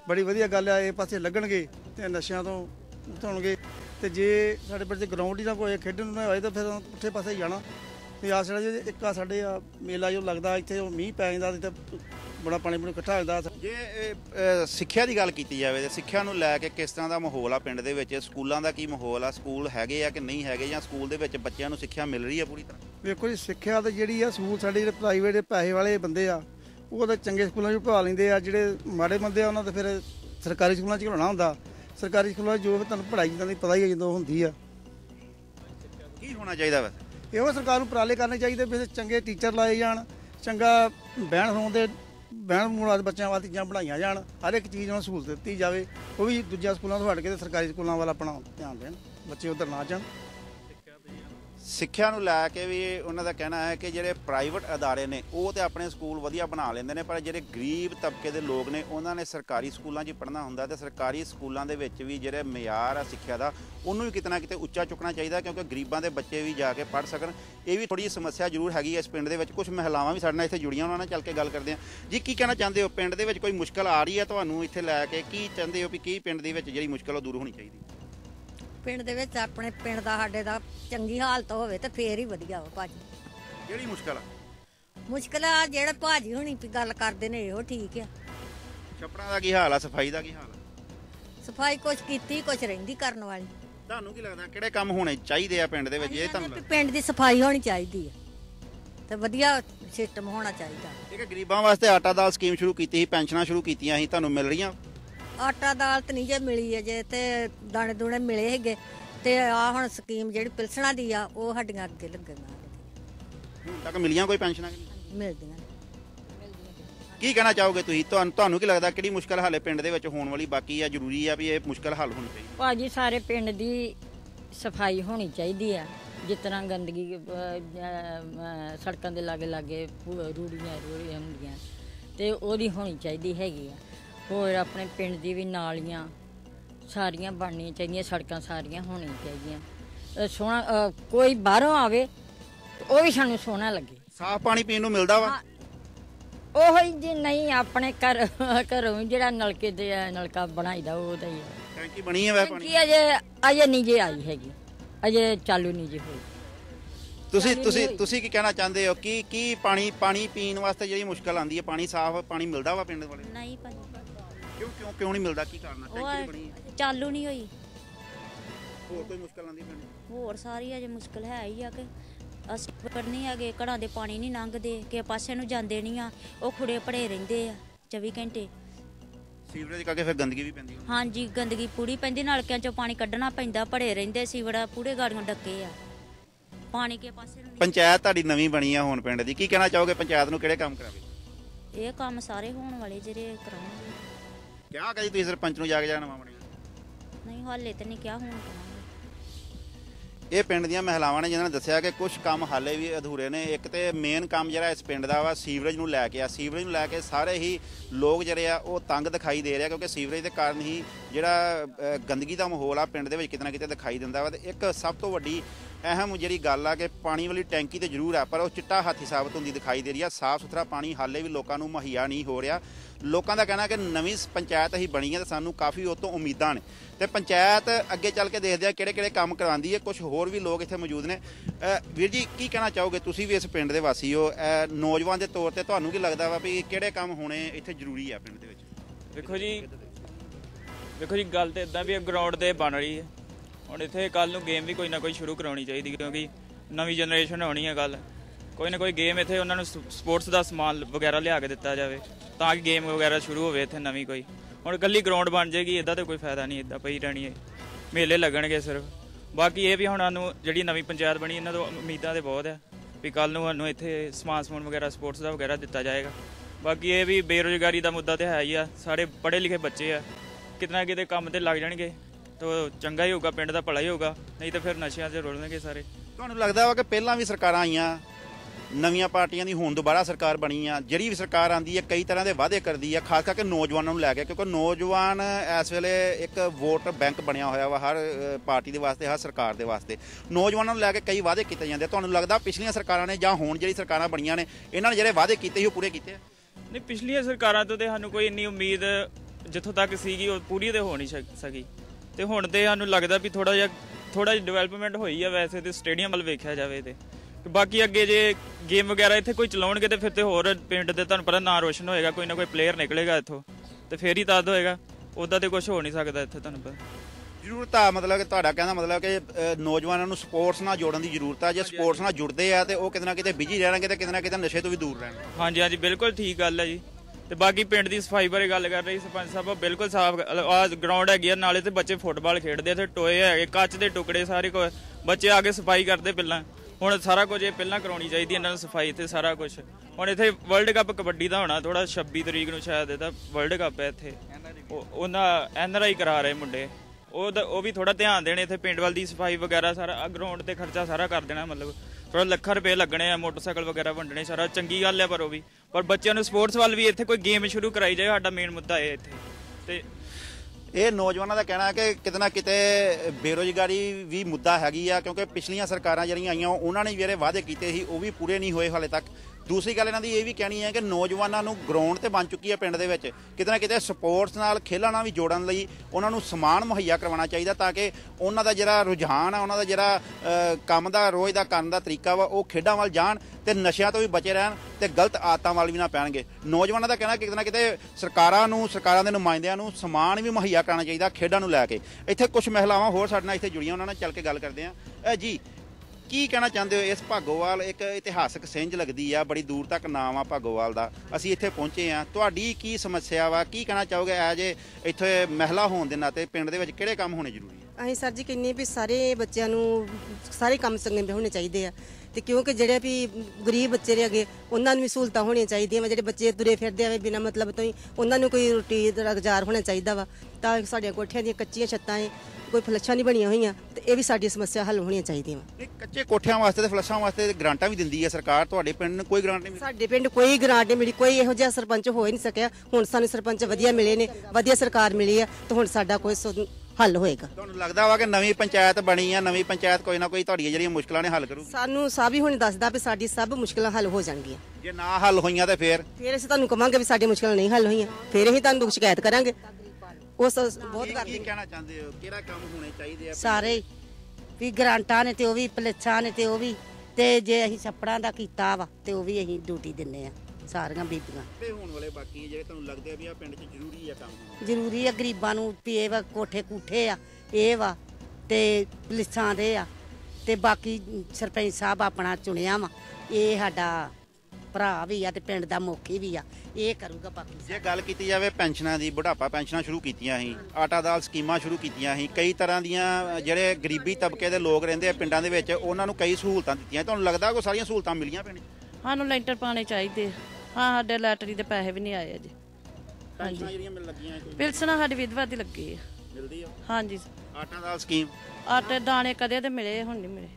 ਬੜੀ ਵਧੀਆ ਗੱਲ ਆ, ਇਹ ਪਾਸੇ ਲੱਗਣਗੇ ਤੇ ਨਸ਼ਿਆਂ ਤੋਂ ਮੁਕਤ ਹੋਣਗੇ ਤੇ ਜੇ ਸਾਡੇ ਬੱਚੇ ਗਰਾਊਂਡ ਹੀ ਨਾ ਕੋਈ ਖੇਡਣ ਨੂੰ ਨਾ ਹੋਏ ਤਾਂ ਫਿਰ ਪੁੱਠੇ ਪਾਸੇ ਹੀ ਜਾਣਾ। ਤੇ ਆਸ ਜਿਹੜਾ ਜੀ ਇੱਕ ਆ ਸਾਡੇ ਆ ਮੇਲਾ ਜੋ ਲੱਗਦਾ, ਇੱਥੇ ਉਹ ਮੀਂਹ ਪੈ ਜਾਂਦਾ, ਤੇ ਬੜਾ ਪਾਣੀ ਪੂਣੀ ਇਕੱਠਾ ਹੋ ਜਾਂਦਾ ਜੇ ਇਹ, ਅ, ਸਿੱਖਿਆ ਦੀ ਗੱਲ ਕੀਤੀ ਜਾਵੇ ਤੇ ਸਿੱਖਿਆ ਨੂੰ ਲੈ ਕੇ ਕਿਸ ਤਰ੍ਹਾਂ ਦਾ ਮਾਹੌਲ ਆ ਪਿੰਡ ਦੇ ਵਿੱਚ? ਸਕੂਲਾਂ ਦਾ ਕੀ ਮਾਹੌਲ ਆ? ਸਕੂਲ ਹੈਗੇ ਆ ਕਿ ਨਹੀਂ ਹੈਗੇ ਜਾਂ ਸਕੂਲ ਦੇ ਵਿੱਚ ਬੱਚਿਆਂ ਨੂੰ ਸਿੱਖਿਆ ਮਿਲ ਰਹੀ ਆ ਪੂਰੀ ਤਰ੍ਹਾਂ? ਵੇਖੋ ਜੀ ਸਿੱਖਿਆ ਤਾਂ ਜਿਹੜੀ ਆ ਸਕੂਲ ਸਾਡੇ ਜਿਹੜੇ ਪ੍ਰਾਈਵੇਟ ਪੈਸੇ ਵਾਲੇ ਬੰਦੇ ਆ ਉਹ ਤਾਂ ਚੰਗੇ ਸਕੂਲਾਂ 'ਚ ਪੜ੍ਹਾ ਲੈਂਦੇ ਆ ਜਿਹੜੇ ਮਾੜੇ ਬੰਦੇ ਆ ਉਹਨਾਂ ਤੇ ਫਿਰ ਸਰਕਾਰੀ ਸਕੂਲਾਂ 'ਚ ਘਲਾਉਣਾ ਹੁੰਦਾ। ਸਰਕਾਰੀ ਸਕੂਲਾਂ 'ਚ ਜੋ ਫਿਰ ਤੁਹਾਨੂੰ ਪੜ੍ਹਾਈ ਜਿੱਦਾਂ ਦੀ ਪਤਾ ਹੀ ਹੈ ਜਦੋਂ ਹੁੰਦੀ ਆ। ਕੀ ਹੋਣਾ ਚਾਹੀਦਾ ਵੈਸੇ? ਇਹੋ ਸਰਕਾਰ ਨੂੰ ਉਪਰਾਲੇ ਕਰਨੇ ਚਾਹੀਦੇ ਵੀ ਚੰਗੇ ਟੀਚਰ ਲਾਏ ਜਾਣ ਚੰਗਾ ਬਹਿਣ ਖਲੋਣ ਦੇ ਬਹਿਣ ਮੁਰਾਦ ਬੱਚਿਆਂ ਵਾਸਤੇ ਚੀਜ਼ਾਂ ਬਣਾਈਆਂ ਜਾਣ, ਹਰ ਇੱਕ ਚੀਜ਼ ਨੂੰ ਸਹੂਲਤ ਦਿੱਤੀ ਜਾਵੇ, ਉਹ ਵੀ ਦੂਜਿਆਂ ਸਕੂਲਾਂ ਤੋਂ ਹਟ ਕੇ ਤੇ ਸਰਕਾਰੀ ਸਕੂਲਾਂ ਵੱਲ ਆਪਣਾ ਧਿਆਨ ਦੇਣ, ਬੱਚੇ ਉਧਰ ਨਾ ਜਾਣ। ਸਿੱਖਿਆ ਨੂੰ ਲੈ ਕੇ ਵੀ ਉਹਨਾਂ ਦਾ ਕਹਿਣਾ ਹੈ ਕਿ ਜਿਹੜੇ ਪ੍ਰਾਈਵੇਟ ਅਦਾਰੇ ਨੇ, ਉਹ ਤੇ ਆਪਣੇ ਸਕੂਲ ਵਧੀਆ ਬਣਾ ਲੈਂਦੇ ਨੇ, ਪਰ ਜਿਹੜੇ ਗਰੀਬ ਤਬਕੇ ਦੇ ਲੋਕ ਨੇ, ਉਹਨਾਂ ਨੇ ਸਰਕਾਰੀ ਸਕੂਲਾਂ 'ਚ ਪੜ੍ਹਨਾ ਹੁੰਦਾ ਤੇ ਸਰਕਾਰੀ ਸਕੂਲਾਂ ਦੇ ਵਿੱਚ ਵੀ ਜਿਹੜੇ ਮਿਆਰ ਆ ਸਿੱਖਿਆ ਦਾ, ਉਹਨੂੰ ਵੀ ਕਿਤੇ ਨਾ ਕਿਤੇ ਉੱਚਾ ਚੁੱਕਣਾ ਚਾਹੀਦਾ ਕਿਉਂਕਿ ਗਰੀਬਾਂ ਦੇ ਬੱਚੇ ਵੀ ਜਾ ਕੇ ਪੜ੍ਹ ਸਕਣ। ਇਹ ਵੀ ਥੋੜੀ ਜਿਹੀ ਸਮੱਸਿਆ ਜ਼ਰੂਰ ਹੈਗੀ ਹੈ ਇਸ ਪਿੰਡ ਦੇ ਵਿੱਚ। ਕੁਝ ਮਹਿਲਾਵਾਂ ਵੀ ਸਾਡੇ ਨਾਲ ਇੱਥੇ ਜੁੜੀਆਂ, ਉਹਨਾਂ ਨਾਲ ਚੱਲ ਕੇ ਗੱਲ ਕਰਦੇ ਆ ਜੀ, ਕੀ ਕਹਿਣਾ ਚਾਹੁੰਦੇ ਹੋ? ਪਿੰਡ ਦੇ ਵਿੱਚ ਕੋਈ ਮੁਸ਼ਕਲ ਆ ਰਹੀ ਹੈ ਤੁਹਾਨੂੰ ਇੱਥੇ ਲੈ ਕੇ? ਕੀ ਚਾਹੁੰਦੇ ਹੋ ਵੀ ਕੀ ਪਿੰਡ ਦੇ ਵਿੱਚ ਜਿਹੜੀ ਮੁਸ਼ਕਲ ਉਹ ਦੂਰ ਹੋਣੀ ਚਾਹੀਦੀ? ਪਿੰਡ ਦੇ ਵਿੱਚ ਆਪਣੇ ਪਿੰਡ ਦਾ ਸਾਡੇ ਦਾ ਚੰਗੀ ਹਾਲਤ ਹੋਵੇ ਤੇ ਫੇਰ ਹੀ ਵਧੀਆ ਵਾ ਭਾਜੀ। ਜਿਹੜੀ ਮੁਸ਼ਕਲ ਆ? ਮੁਸ਼ਕਲ ਆ ਜਿਹੜੇ ਭਾਜੀ ਹੁਣੀ ਵੀ ਗੱਲ ਕਰਦੇ ਨੇ ਇਹੋ ਠੀਕ ਆ। ਛੱਪੜਾਂ ਦਾ ਕੀ ਹਾਲ ਆ? ਸਫ਼ਾਈ ਦਾ ਕੀ ਹਾਲ ਆ? ਸਫ਼ਾਈ ਕੁਛ ਕੀਤੀ ਕੁਛ ਰਹਿੰਦੀ ਕਰਨ ਵਾਲੀ। ਤੁਹਾਨੂੰ ਕੀ ਲੱਗਦਾ ਕਿਹੜੇ ਕੰਮ ਹੋਣੇ ਚਾਹੀਦੇ ਆ ਪਿੰਡ ਦੇ ਵਿੱਚ? ਇਹ ਤੁਹਾਨੂੰ ਵੀ ਪਿੰਡ ਦੀ ਸਫ਼ਾਈ ਹੋਣੀ ਚਾਹੀਦੀ ਆ। ਤੇ ਵਧੀਆ ਸਿਸਟਮ ਹੋਣਾ ਚਾਹੀਦਾ। ਇੱਕ ਗਰੀਬਾਂ ਵਾਸਤੇ ਆਟਾ ਦਾਲ ਸਕੀਮ ਸ਼ੁਰੂ ਕੀਤੀ ਸੀ ਪੈਨਸ਼ਨਾਂ ਸ਼ੁਰੂ ਕੀਤੀਆਂ ਸੀ ਤੁਹਾਨੂੰ ਮਿਲ ਰਹੀਆਂ? ਆਟਾ ਦਾਲ ਤੇ ਨਹੀਂ ਜੇ ਮਿਲੀ ਅਜੇ ਤੇ ਦਾਣੇ ਦੂਣੇ ਮਿਲੇ ਹੈਗੇ। ਤੇ ਆ ਹੁਣ ਸਕੀਮ ਜਿਹੜੀ ਪਿਲਸਣਾ ਦੀ ਆ ਉਹ ਸਾਡੀਆਂ ਅੱਗੇ ਲੱਗਣੀਆਂ ਹੁਣ ਤੱਕ ਮਿਲੀਆਂ ਕੋਈ ਪੈਨਸ਼ਨਾਂ ਕਿ ਨਹੀਂ? ਮਿਲਦੀਆਂ ਨੇ। ਕੀ ਕਹਿਣਾ ਚਾਹੋਗੇ ਤੁਸੀਂ? ਤੁਹਾਨੂੰ ਤੁਹਾਨੂੰ ਕੀ ਲੱਗਦਾ ਕਿਹੜੀ ਮੁਸ਼ਕਲ ਹਾਲੇ ਪਿੰਡ ਦੇ ਵਿੱਚ ਹੋਣ ਵਾਲੀ ਬਾਕੀ ਆ ਜ਼ਰੂਰੀ ਆ ਵੀ ਇਹ ਮੁਸ਼ਕਲ ਹੱਲ ਹੋਣੀ ਚਾਹੀਦੀ? ਭਾਜੀ ਸਾਰੇ ਪਿੰਡ ਦੀ ਸਫ਼ਾਈ ਹੋਣੀ ਚਾਹੀਦੀ ਆ। ਜਿਸ ਤਰ੍ਹਾਂ ਗੰਦਗੀ ਅਹ, ਅਹ, ਸੜਕਾਂ ਦੇ ਲਾਗੇ ਲਾਗੇ ਰੂੜੀਆਂ ਰੂੜੀਆਂ ਹੁੰਦੀਆਂ। ਤੇ ਉਹਦੀ ਹੋਣੀ ਚਾਹੀਦੀ ਹੈਗੀ ਆ। ਹੋਰ ਆਪਣੇ ਪਿੰਡ ਦੀ ਵੀ ਨਾਲੀਆਂ ਸਾਰੀਆਂ ਬਣਨੀਆਂ ਚਾਹੀਦੀਆਂ ਸੜਕਾਂ ਸਾਰੀਆਂ ਹੋਣੀਆਂ ਚਾਹੀਦੀਆਂ। ਅਹ, ਸੋਹਣਾ ਅਹ, ਕੋਈ ਬਾਹਰੋਂ ਆਵੇ ਤੇ ਉਹ ਵੀ ਸਾਨੂੰ ਸੋਹਣਾ ਲੱਗੇ। ਸਾਫ਼ ਪਾਣੀ ਪੀਣ ਨੂੰ ਮਿਲਦਾ ਵਾ? ਉਹ ਹੀ ਜੇ ਨਹੀਂ ਆਪਣੇ ਘਰ ਘਰੋਂ ਜਿਹੜਾ ਨਲਕੇ ਦੇ ਨਲਕਾ ਬਣਾਈਦਾ ਉਹ ਤਾਂ ਹੀ ਆ। ਟੈਂਕੀ ਬਣੀ ਹੈ ਵੈ ਪਾਣੀ? ਕੀ ਅਜੇ ਅਜੇ ਨਹੀਂ ਜੇ ਆਈ ਹੈਗੀ। ਅਜੇ ਚਾਲੂ ਨਹੀਂ ਜੇ ਹੋਈ। ਤੁਸੀਂ ਤੁਸੀਂ ਤੁਸੀਂ ਕੀ ਕਹਿਣਾ ਚਾਹੁੰਦੇ ਹੋ? ਕੀ ਕੀ ਪਾਣੀ ਪਾਣੀ ਪੀਣ ਵਾਸਤੇ ਜਿਹੜੀ ਮੁਸ਼ਕਲ ਆਂਦੀ ਹੈ? ਪਾਣੀ ਸਾਫ਼ ਪਾਣੀ ਮਿਲਦਾ ਵਾ ਪਿੰਡ ਵਾਲੇ ਨੂੰ? ਨਹੀਂ ਭਾਜੀ। ਕਿਉਂ ਕਿਉਂ ਕਿਉਂ ਨਹੀਂ ਮਿਲਦਾ? ਕੀ ਕਾਰਨ ਹੈ ਟੈਂਕੀ ਬਣੀ ਹੈ ਉਹ ਚਾਲੂ ਨਹੀਂ ਹੋਈ। ਹੋਰ ਕੋਈ ਮੁਸ਼ਕਲ ਆਂਦੀ ਪਿੰਡ ਹੋਰ ਸਾਰੀ ਅਜੇ ਮੁਸ਼ਕਲ ਹੈ ਹੀ ਆ ਕਿ ਅਸੀਂ ਪੜਨੀ ਹੈਗੇ ਘਰਾਂ ਦੇ ਪਾਣੀ ਨਹੀਂ ਲੰਘਦੇ ਕਿ ਪਾਸੇ ਨੂੰ ਜਾਂਦੇ ਨਹੀਂ ਆ ਉਹ ਖੁੜੇ ਪੜੇ ਰਹਿੰਦੇ ਆ 24 ਘੰਟੇ। ਸੀਵਰੇਜ ਕਰਕੇ ਫਿਰ ਗੰਦਗੀ ਵੀ ਪੈਂਦੀ ਹੋਣੀ। ਹਾਂਜੀ ਗੰਦਗੀ ਪੂਰੀ ਪੈਂਦੀ ਨਲਕਿਆਂ ਚੋਂ ਪਾਣੀ ਕੱਢਣਾ ਪੈਂਦਾ ਪੜੇ ਰਹਿੰਦੇ ਸੀ ਬੜਾ ਪੂਰੇ ਗਾੜੀਆਂ ਡੱਕੇ ਆ। ਪਾਣੀ ਕੇ ਪਾਸੇ ਨੂੰ ਨਹੀਂ ਪੰਚਾਇਤ ਤੁਹਾਡੀ ਨਵੀਂ ਬਣੀ ਆ ਹੁਣ ਪਿੰਡ ਦੀ। ਕੀ ਕਹਿਣਾ ਚਾਹੋਗੇ ਪੰਚਾਇਤ ਨੂੰ ਕਿਹੜੇ ਕੰਮ ਕਰਾਵੇ? ਇਹ ਕੰਮ ਸਾਰੇ ਹੋਣ ਵਾਲੇ ਜਿਹੜੇ ਕਰਾਉਣਗੇ। ਕਿਹਾ ਕਦੀ ਤੁਸੀਂ ਸਰਪੰਚ ਨੂੰ ਜਾ ਕੇ ਜਾ ਨਵਾਂ ਬਣਿਆ ਨਹੀਂ ਹਾਲੇ ਤੇ ਨਹੀਂ ਕਿਹਾ ਹੁਣ ਕਰਾਂਗੇ। ਇਹ ਪਿੰਡ ਦੀਆਂ ਮਹਿਲਾਵਾਂ ਨੇ ਜਿਨ੍ਹਾਂ ਨੇ ਦੱਸਿਆ ਕਿ ਕੁਝ ਕੰਮ ਹਾਲੇ ਵੀ ਅਧੂਰੇ ਨੇ। ਇੱਕ ਤੇ ਮੇਨ ਕੰਮ ਜਿਹੜਾ ਇਸ ਪਿੰਡ ਦਾ ਵਾ ਸੀਵਰੇਜ ਨੂੰ ਲੈ ਕੇ ਆ। ਸੀਵਰੇਜ ਨੂੰ ਲੈ ਕੇ ਸਾਰੇ ਹੀ ਲੋਕ ਜਿਹੜੇ ਆ ਉਹ ਤੰਗ ਦਿਖਾਈ ਦੇ ਰਿਹਾ ਕਿਉਂਕਿ ਸੀਵਰੇਜ ਦੇ ਕਾਰਨ ਹੀ ਜਿਹੜਾ ਅ, ਗੰਦਗੀ ਦਾ ਮਾਹੌਲ ਆ ਪਿੰਡ ਦੇ ਵਿੱਚ ਕਿਤੇ ਨਾ ਕਿਤੇ ਦਿਖਾਈ ਦਿੰਦਾ ਵਾ। ਤੇ ਇੱਕ ਸਭ ਤੋਂ ਵੱਡੀ ਅਹਿਮ ਜਿਹੜੀ ਗੱਲ ਆ ਕਿ ਪਾਣੀ ਵਾਲੀ ਟੈਂਕੀ ਤੇ ਜ਼ਰੂਰ ਆ, ਪਰ ਉਹ ਚਿੱਟਾ ਹਾਥੀ ਸਾਬਤ ਹੁੰਦੀ ਦਿਖਾਈ ਦੇ ਰਹੀ ਆ। ਸਾਫ਼ ਸੁਥਰਾ ਪਾਣੀ ਹਾਲੇ ਵੀ ਲੋਕਾਂ ਨੂੰ ਮੁਹੱਈਆ ਨਹੀਂ ਹੋ ਰਿਹਾ। ਲੋਕਾਂ ਦਾ ਕਹਿਣਾ ਕਿ ਨਵੀਂ ਪੰਚਾਇਤ ਅਸੀਂ ਬਣੀ ਹੈ ਤੇ ਸਾਨੂੰ ਕਾਫੀ ਉਹ ਤੋਂ ਉਮੀਦਾਂ ਨੇ। ਤੇ ਪੰਚਾਇਤ ਅੱਗੇ ਚੱਲ ਕੇ ਦੇਖਦੇ ਆ ਕਿਹੜੇ ਕਿਹੜੇ ਕੰਮ ਕਰਵਾਉਂਦੀ ਹੈ ਕੁਝ ਹੋਰ ਵੀ ਲੋਕ ਇੱਥੇ ਮੌਜੂਦ ਨੇ। ਵੀਰ ਜੀ, ਕੀ ਕਹਿਣਾ ਚਾਹੋਗੇ ਤੁਸੀਂ ਵੀ ਇਸ ਪਿੰਡ ਦੇ ਵਾਸੀ ਹੋ? ਨੌਜਵਾਨ ਦੇ ਤੌਰ ਤੇ ਤੁਹਾਨੂੰ ਕੀ ਲੱਗਦਾ ਵਾ ਵੀ ਕਿਹੜੇ ਕੰਮ ਹੋਣੇ ਇੱਥੇ ਜ਼ਰੂਰੀ ਆ ਪਿੰਡ ਦੇ ਵਿੱਚ? ਦੇਖੋ ਜੀ ਦੇਖੋ ਜੀ, ਗੱਲ ਤੇ ਇਦਾਂ ਵੀ ਗਰਾਊਂਡ ਤੇ ਬਣ ਰਹੀ ਹੈ ਹੁਣ ਇੱਥੇ ਕੱਲ ਨੂੰ ਗੇਮ ਵੀ ਕੋਈ ਨਾ ਕੋਈ ਸ਼ੁਰੂ ਕਰਾਉਣੀ ਚਾਹੀਦੀ ਕਿਉਂਕਿ ਨਵੀਂ ਜਨਰੇਸ਼ਨ ਆਉਣੀ ਹੈ ਗੱਲ ਕੋਈ ਨਾ ਕੋਈ ਗੇਮ ਇੱਥੇ ਉਹਨਾਂ ਨੂੰ ਸਪੋਰਟਸ ਦਾ ਸਮਾਨ ਵਗੈਰਾ ਲਿਆ ਕੇ ਦਿੱਤਾ ਜਾਵੇ ਤਾਂ ਕਿ ਗੇਮ ਵਗੈਰਾ ਸ਼ੁਰੂ ਹੋਵੇ ਇੱਥੇ ਨਵੀਂ ਕੋਈ। ਹੁਣ ਕੱਲੀ ਗਰਾਊਂਡ ਬਣ ਜਾਏਗੀ ਇਦਾਂ ਤੇ ਕੋਈ ਫਾਇਦਾ ਨਹੀਂ ਇਦਾਂ ਪਈ ਰਹਿਣੀ ਹੈ ਮੇਲੇ ਲੱਗਣਗੇ ਸਿਰਫ। ਬਾਕੀ ਇਹ ਵੀ ਹੁਣ ਸਾਨੂੰ ਜਿਹੜੀ ਨਵੀਂ ਪੰਚਾਇਤ ਬਣੀ, ਇਹਨਾਂ ਤੋਂ ਉਮੀਦਾਂ ਤੇ ਬਹੁਤ ਹੈ ਵੀ ਕੱਲ ਨੂੰ ਸਾਨੂੰ ਇੱਥੇ ਸਮਾਨ ਸਮੂਨ ਵਗੈਰਾ ਸਪੋਰਟਸ ਦਾ ਵਗੈਰਾ ਦਿੱਤਾ ਜਾਏਗਾ। ਬਾਕੀ ਇਹ ਵੀ ਬੇਰੁਜ਼ਗਾਰੀ ਦਾ ਮੁੱਦਾ ਤੇ ਹੈ ਹੀ ਆ। ਸਾਰੇ ਪੜ੍ਹੇ ਲਿਖੇ ਬੱਚੇ ਆ। ਕਿਤਨਾ ਨਾ ਕਿਤੇ ਕੰਮ ਤੇ ਲੱਗ ਜਾਣਗੇ। ਤਾਂ ਚੰਗਾ ਹੀ ਹੋਊਗਾ ਪਿੰਡ ਦਾ ਭਲਾ ਹੀ ਹੋਊਗਾ ਨਹੀਂ ਤਾਂ ਫਿਰ ਨਸ਼ਿਆਂ 'ਚ ਰੁਲਣਗੇ ਸਾਰੇ। ਤੁਹਾਨੂੰ ਲੱਗਦਾ ਵਾ ਕਿ ਪਹਿਲਾਂ ਵੀ ਸਰਕਾਰਾਂ ਆਈਆਂ ਨਵੀਆਂ ਪਾਰਟੀਆਂ ਦੀ ਹੁਣ ਦੁਬਾਰਾ ਸਰਕਾਰ ਬਣੀ ਆ ਜਿਹੜੀ ਵੀ ਸਰਕਾਰ ਆਂਦੀ ਹੈ ਕਈ ਤਰ੍ਹਾਂ ਦੇ ਵਾਅਦੇ ਕਰਦੀ ਆ ਖਾਸ ਕਰਕੇ ਨੌਜਵਾਨਾਂ ਨੂੰ ਲੈ ਕੇ ਕਿਉਂਕਿ ਨੌਜਵਾਨ ਇਸ ਵੇਲੇ ਇੱਕ ਵੋਟ ਬੈਂਕ ਬਣਿਆ ਹੋਇਆ ਵਾ ਹਰ ਪਾਰਟੀ ਦੇ ਵਾਸਤੇ ਹਰ ਸਰਕਾਰ ਦੇ ਵਾਸਤੇ। ਨੌਜਵਾਨਾਂ ਨੂੰ ਲੈ ਕੇ ਕਈ ਵਾਅਦੇ ਕੀਤੇ ਜਾਂਦੇ। ਤੁਹਾਨੂੰ ਲੱਗਦਾ ਪਿਛਲੀਆਂ ਸਰਕਾਰਾਂ ਨੇ ਜਾਂ ਹੁਣ ਜਿਹੜੀ ਸਰਕਾਰਾਂ ਬਣੀਆਂ ਨੇ ਇਹਨਾਂ ਨੇ ਜਿਹੜੇ ਵਾਅਦੇ ਕੀਤੇ ਸੀ ਉਹ ਪੂਰੇ ਕੀਤੇ ਆ? ਨਹੀਂ ਪਿਛਲੀਆਂ ਸਰਕਾਰਾਂ ਤੋਂ ਤੇ ਸਾਨੂੰ ਕੋਈ ਇੰਨੀ ਉਮੀਦ ਜਿੱਥੋਂ ਤੱਕ ਸੀਗੀ ਉਹ ਪੂਰੀ ਤੇ ਹੋ ਨਹੀਂ ਸਕੀ। ਤੇ ਹੁਣ ਤੇ ਸਾਨੂੰ ਲੱਗਦਾ ਵੀ ਥੋੜਾ ਜਿਹਾ ਥੋੜਾ ਜਿਹਾ ਡਿਵੈਲਪਮੈਂਟ ਹੋਈ ਆ ਵੈਸੇ ਤੇ ਸਟੇਡੀਅਮ ਵੱਲ ਵੇਖਿਆ ਜਾਵੇ ਤੇ। ਤੇ ਬਾਕੀ ਅੱਗੇ ਜੇ ਗੇਮ ਵਗੈਰਾ ਇੱਥੇ ਕੋਈ ਚਲਾਉਣਗੇ ਤੇ ਫਿਰ ਤੇ ਹੋਰ ਪਿੰਡ ਦੇ ਤੁਹਾਨੂੰ ਪਤਾ ਨਾਂ ਰੋਸ਼ਨ ਹੋਏਗਾ ਕੋਈ ਨਾ ਕੋਈ ਪਲੇਅਰ ਨਿਕਲੇਗਾ ਇੱਥੋਂ। ਤੇ ਫੇਰ ਹੀ ਤਦ ਹੋਏਗਾ। ਉਦਾਂ ਤੇ ਕੁਝ ਹੋ ਨਹੀਂ ਸਕਦਾ ਇੱਥੇ ਤੁਹਾਨੂੰ ਪਤਾ। ਜ਼ਰੂਰਤ ਆ ਮਤਲਬ ਕਿ ਤੁਹਾਡਾ ਕਹਿੰਦਾ ਮਤਲਬ ਕਿ ਅ, ਨੌਜਵਾਨਾਂ ਨੂੰ ਸਪੋਰਟਸ ਨਾਲ ਜੋੜਨ ਦੀ ਜ਼ਰੂਰਤ ਆ। ਜੇ ਸਪੋਰਟਸ ਨਾਲ ਜੁੜਦੇ ਆ ਤੇ ਉਹ ਕਿਤੇ ਨਾ ਕਿਤੇ ਬਿਜ਼ੀ ਰਹਿਣਗੇ ਤੇ ਕਿਤੇ ਨਾ ਕਿਤੇ ਨਸ਼ੇ ਤੋਂ ਵੀ ਦੂਰ ਰਹਿਣਗੇ। ਹਾਂਜੀ ਹਾਂਜੀ ਬਿਲਕੁਲ ਠੀਕ ਗੱਲ ਹੈ ਜੀ। ਤੇ ਬਾਕੀ ਪਿੰਡ ਦੀ ਸਫ਼ਾਈ ਬਾਰੇ ਗੱਲ ਕਰ ਰਹੀ ਸਰਪੰਚ ਸਾਹਿਬ ਬਿਲਕੁਲ ਸਾਫ਼ ਆ ਗਰਾਊਂਡ ਹੈਗੀ ਆ, ਨਾਲੇ ਤੇ ਬੱਚੇ ਫੁੱਟਬਾਲ ਖੇਡਦੇ ਆ ਤੇ ਟੋਏ ਹੈਗੇ, ਕੱਚ ਦੇ ਟੁਕੜੇ ਸਾਰੇ ਕੋ, ਬੱਚੇ ਆ ਕੇ ਸਫ਼ਾਈ ਕਰਦੇ ਪਹਿਲਾਂ। ਹੁਣ ਸਾਰਾ ਕੁਝ ਇਹ ਪਹਿਲਾਂ ਕਰਾਉਣੀ ਚਾਹੀਦੀ, ਇਹਨਾਂ ਨੂੰ ਸਫ਼ਾਈ ਤੇ ਸਾਰਾ ਕੁਝ। ਹੁਣ ਇੱਥੇ ਵਰਲਡ ਕੱਪ ਕਬੱਡੀ ਦਾ ਹੋਣਾ ਥੋੜਾ 26 ਤਰੀਕ ਨੂੰ ਸ਼ਾਇਦ ਇਹਦਾ ਵਰਲਡ ਕੱਪ ਹੈ ਇੱਥੇ। ਉਹਨਾਂ ਐਨ ਆਰ ਆਈ ਕਰਾ ਰਹੇ ਮੁੰਡੇ। ਉਹ ਉਹ ਵੀ ਥੋੜਾ ਧਿਆਨ ਦੇਣ, ਇੱਥੇ ਪਿੰਡ ਵੱਲ ਦੀ ਸਫ਼ਾਈ ਵਗੈਰਾ ਸਾਰਾ ਗਰਾਊਂਡ ਤੇ ਖਰਚਾ ਸਾਰਾ ਕਰ ਦੇਣਾ ਮਤਲਬ। ਥੋੜਾ ਲੱਖਾਂ ਰੁਪਏ ਲੱਗਣੇ ਆ, ਮੋਟਰਸਾਈਕਲ ਵਗੈਰਾ ਵੰਡਣੇ ਸਾਰਾ, ਚੰਗੀ ਗੱਲ ਹੈ ਪਰ ਉਹ ਵੀ। ਪਰ ਬੱਚਿਆਂ ਨੂੰ ਸਪੋਰਟਸ ਵੱਲ ਵੀ ਇੱਥੇ ਕੋਈ ਗੇਮ ਸ਼ੁਰੂ ਕਰਾਈ ਜਾਏ, ਸਾਡਾ ਮੇਨ ਮੁੱਦਾ ਇਹ ਇੱਥੇ। ਤੇ ਇਹ ਨੌਜਵਾਨਾਂ ਦਾ ਕਹਿਣਾ ਹੈ ਕਿ ਕਿਤੇ ਨਾ ਕਿਤੇ ਬੇਰੋਜ਼ਗਾਰੀ ਵੀ ਮੁੱਦਾ ਹੈਗੀ ਆ, ਕਿਉਂਕਿ ਪਿਛਲੀਆਂ ਸਰਕਾਰਾਂ ਜਿਹੜੀਆਂ ਆਈਆਂ, ਉਹਨਾਂ ਨੇ ਜਿਹੜੇ ਵਾਅਦੇ ਕੀਤੇ ਸੀ, ਉਹ ਵੀ ਪੂਰੇ ਨਹੀਂ ਹੋਏ ਹਾਲੇ ਤੱਕ। ਦੂਸਰੀ ਗੱਲ ਇਹਨਾਂ ਦੀ ਇਹ ਵੀ ਕਹਿਣੀ ਹੈ ਕਿ ਨੌਜਵਾਨਾਂ ਨੂੰ ਗਰਾਊਂਡ ਤੇ ਬਣ ਚੁੱਕੀ ਹੈ ਪਿੰਡ ਦੇ ਵਿੱਚ। ਕਿਤੇ ਨਾ ਕਿਤੇ ਸਪੋਰਟਸ ਨਾਲ ਖੇਲਾਂ ਨਾਲ ਵੀ ਜੋੜਨ ਲਈ ਉਹਨਾਂ ਨੂੰ ਸਮਾਨ ਮੁਹੱਈਆ ਕਰਵਾਉਣਾ ਚਾਹੀਦਾ ਤਾਂ ਕਿ ਉਹਨਾਂ ਦਾ ਜਿਹੜਾ ਰੁਝਾਨ ਆ, ਉਹਨਾਂ ਦਾ ਜਿਹੜਾ ਕੰਮ ਦਾ, ਰੋਜ਼ ਦਾ ਕਰਨ ਦਾ ਤਰੀਕਾ ਵਾ, ਉਹ ਖੇਡਾਂ ਵੱਲ ਜਾਣ ਤੇ ਨਸ਼ਿਆਂ ਤੋਂ ਵੀ ਬਚੇ ਰਹਿਣ ਤੇ ਗਲਤ ਆਦਤਾਂ ਵੱਲ ਵੀ ਨਾ ਪੈਣਗੇ। ਨੌਜਵਾਨਾਂ ਦਾ ਕਹਿਣਾ ਕਿਤੇ ਨਾ ਕਿਤੇ ਸਰਕਾਰਾਂ ਨੂੰ, ਸਰਕਾਰਾਂ ਦੇ ਨੁਮਾਇੰਦਿਆਂ ਨੂੰ ਸਮਾਨ ਵੀ ਮੁਹੱਈਆ ਕਰਾਉਣਾ ਚਾਹੀਦਾ ਖੇਡਾਂ ਨੂੰ ਲੈ ਕੇ। ਇੱਥੇ ਕੁਝ ਮਹਿਲਾਵਾਂ ਹੋਰ ਸਾਡੇ ਨਾਲ ਇੱਥੇ ਜੁੜੀਆਂ, ਉਹਨਾਂ ਨਾਲ ਚੱਲ ਕੇ ਗੱਲ ਕਰਦੇ ਆ ਜੀ ਕੀ ਕਹਿਣਾ ਚਾਹੁੰਦੇ ਹੋ? ਇਸ ਭਾਗੋਵਾਲ ਇੱਕ ਇਤਿਹਾਸਕ ਸਿੰਜ ਲੱਗਦੀ ਆ, ਬੜੀ ਦੂਰ ਤੱਕ ਨਾਮ ਆ ਭਾਗੋਵਾਲ ਦਾ। ਅਸੀਂ ਇੱਥੇ ਪਹੁੰਚੇ ਆ। ਤੁਹਾਡੀ ਕੀ ਸਮੱਸਿਆ ਵਾ? ਕੀ ਕਹਿਣਾ ਚਾਹੋਗੇ ਐਜ ਇੱਥੇ ਮਹਿਲਾ ਹੋਣ ਦੇ ਨਾਤੇ? ਪਿੰਡ ਦੇ ਵਿੱਚ ਕਿਹੜੇ ਕੰਮ ਹੋਣੇ ਜ਼ਰੂਰੀ ਆ? ਅਸੀਂ ਸਰ ਜੀ ਕਿੰਨੇ ਵੀ ਸਾਰੇ ਬੱਚਿਆਂ ਨੂੰ ਸਾਰੇ ਕੰਮ ਚੰਗੇ ਹੋਣੇ ਚਾਹੀਦੇ ਆ। ਤੇ ਕਿਉਂਕਿ ਜਿਹੜੇ ਵੀ ਗਰੀਬ ਬੱਚੇ ਨੇ ਅਗੇ ਉਹਨਾਂ ਨੂੰ ਵੀ ਸਹੂਲਤਾਂ ਹੋਣੀਆਂ ਚਾਹੀਦੀਆਂ ਵਾ ਜਿਹੜੇ ਬੱਚੇ ਤੁਰੇ ਫਿਰਦੇ ਆ ਬਿਨਾਂ ਮਤਲਬ ਤੋਂ ਹੀ ਉਹਨਾਂ ਨੂੰ ਕੋਈ ਰੋਟੀ ਦਾ ਰੁਜ਼ਗਾਰ ਹੋਣਾ ਚਾਹੀਦਾ ਵਾ। ਤਾਂ ਸਾਡੀਆਂ ਕੋਠੀਆਂ ਦੀਆਂ ਕੱਚੀਆਂ ਛੱਤਾਂ ਏ ਕੋਈ ਫਲੱਛਾਂ ਨਹੀਂ ਬਣੀਆਂ ਹੋਈਆਂ ਤੇ ਇਹ ਵੀ ਸਾਡੀ ਸਮੱਸਿਆ ਹੱਲ ਹੋਣੀਆਂ ਚਾਹੀਦੀਆਂ ਵਾ। ਕੱਚੇ ਕੋਠਿਆਂ ਵਾਸਤੇ ਤੇ ਫਲਸ਼ਾਂ ਵਾਸਤੇ ਗ੍ਰਾਂਟਾਂ ਵੀ ਦਿੰਦੀ ਹੈ ਸਰਕਾਰ ਤੁਹਾਡੇ ਪਿੰਡ ਨੂੰ ਕੋਈ ਗ੍ਰਾਂਟ ਨਹੀਂ ਮਿਲੀ? ਸਾਡੇ ਪਿੰਡ ਕੋਈ ਗ੍ਰਾਂਟ ਨਹੀਂ ਮਿਲੀ ਕੋਈ ਇਹੋ ਜਿਹਾ ਸਰਪੰਚ ਹੋ ਹੀ ਨਹੀਂ ਸਕਿਆ। ਹੁਣ ਸਾਨੂੰ ਸਰਪੰਚ ਵਧੀਆ ਮਿਲੇ ਨੇ ਵਧੀਆ ਸਰਕਾਰ ਮਿਲੀ ਆ ਤੇ ਹੁਣ ਸਾਡਾ ਕੋਈ ਹੱਲ ਹੋਏਗਾ। ਤੁਹਾਨੂੰ ਲੱਗਦਾ ਵਾ ਕਿ ਨਵੀਂ ਪੰਚਾਇਤ ਬਣੀ ਆ ਨਵੀਂ ਪੰਚਾਇਤ ਕੋਈ ਨਾ ਕੋਈ ਤੁਹਾਡੀਆਂ ਜਿਹੜੀਆਂ ਮੁਸ਼ਕਲਾਂ ਨੇ ਹੱਲ ਕਰੂਗੀ? ਸਾਨੂੰ ਸਭ ਹੀ ਹੁਣ ਦੱਸਦਾ ਵੀ ਸਾਡੀ ਸਭ ਮੁਸ਼ਕਲਾਂ ਹੱਲ ਹੋ ਜਾਣਗੀਆਂ। ਜੇ ਨਾ ਹੱਲ ਹੋਈਆਂ ਤੇ ਫੇਰ? ਫਿਰ ਅਸੀਂ ਤੁਹਾਨੂੰ ਕਵਾਂਗੇ ਵੀ ਸਾਡੀ ਮੁਸ਼ਕਲਾਂ ਨਹੀਂ ਹੱਲ ਹੋਈਆਂ। ਫਿਰ ਅਸੀਂ ਤੁਹਾਨੂੰ ਸ਼ਿਕਾਇਤ ਕਰਾਂਗੇ। ਉਸ ਬਹੁਤ ਕੀ- ਕਰਦੇ ਕੀ ਕਹਿਣਾ ਚਾਹੁੰਦੇ ਹੋ? ਕਿਹੜਾ ਕੰਮ ਹੋਣੇ ਚਾਹੀਦੇ ਆ ਸਾਰੇ ਹੀ। ਵੀ ਗਰਾਂਟਾਂ ਨੇ ਤੇ ਉਹ ਵੀ ਪਲੇਛਾਂ ਨੇ ਤੇ ਉਹ ਵੀ। ਤੇ ਜੇ ਅਸੀਂ ਛੱਪੜਾਂ ਦਾ ਕੀਤਾ ਵਾ ਤੇ ਉਹ ਵੀ ਅਸੀਂ ਡਿਊਟੀ ਦਿੰਨੇ ਆ। ਸਾਰੀਆਂ ਬੀਬੀਆਂ। ਤੇ ਹੋਣ ਵਾਲੇ ਬਾਕੀ ਜਿਹੜੇ ਤੁਹਾਨੂੰ ਲੱਗਦੇ ਆ ਵੀ ਆ ਪਿੰਡ 'ਚ ਜ਼ਰੂਰੀ ਆ ਕੰਮ ਜ਼ਰੂਰੀ ਆ ਗਰੀਬਾਂ ਨੂੰ ਵੀ ਇਹ ਵਾ ਕੋਠੇ ਕੂਠੇ ਆ ਇਹ ਵਾ ਤੇ ਪੁਲਿਸਾਂ ਦੇ ਆ ਤੇ ਬਾਕੀ ਸਰਪੰਚ ਸਾਹਿਬ ਆਪਣਾ ਚੁਣਿਆ ਵਾ ਇਹ ਸਾਡਾ ਭਰਾ ਵੀ ਆ ਤੇ ਪਿੰਡ ਦਾ ਮੁਖੀ ਵੀ ਆ ਇਹ ਕਰੂਗਾ ਬਾਕੀ। ਜੇ ਗੱਲ ਕੀਤੀ ਜਾਵੇ ਪੈਨਸ਼ਨਾਂ ਦੀ ਬੁਢਾਪਾ ਪੈਨਸ਼ਨਾਂ ਸ਼ੁਰੂ ਕੀਤੀਆਂ ਸੀ ਆਟਾ ਦਾਲ ਸਕੀਮਾਂ ਸ਼ੁਰੂ ਕੀਤੀਆਂ ਸੀ ਕਈ ਤਰ੍ਹਾਂ ਦੀਆਂ ਜਿਹੜੇ ਗਰੀਬੀ ਤਬਕੇ ਦੇ ਲੋਕ ਰਹਿੰਦੇ ਆ ਪਿੰਡਾਂ ਦੇ ਵਿੱਚ ਉਹਨਾਂ ਨੂੰ ਕਈ ਸਹੂਲਤਾਂ ਦਿੱਤੀਆਂ। ਤੁਹਾਨੂੰ ਲੱਗਦਾ ਕੋਈ ਸਾਰੀਆਂ ਸਹੂਲਤਾਂ ਮਿਲੀਆਂ ਪਿੰਡ ਸਾਨੂੰ ਲੈਂਟਰ ਪਾਣੇ ਚਾਹੀਦੇ। ਆ। ਹਾਂ ਸਾਡੇ ਲੈਟਰੀ ਦੇ ਪੈਸੇ ਵੀ ਨਹੀਂ ਆਏ ਅਜੇ। ਪੈਨਸ਼ਨਾਂ ਜਿਹੜੀਆਂ ਮਿਲ ਲੱਗੀਆਂ ਕੋਈ? ਪਿਲਸਣਾ ਸਾਡੀ ਵਿਧਵਾ ਦੀ ਲੱਗੀ ਆ। ਮਿਲਦੀ ਆ? ਹਾਂਜੀ। ਆਟਾ ਦਾਲ ਸਕੀਮ? ਆਟੇ ਦਾਣੇ ਕਦੇ ਤੇ ਮਿਲੇ ਹੁਣ ਨਹੀਂ ਮਿਲੇ।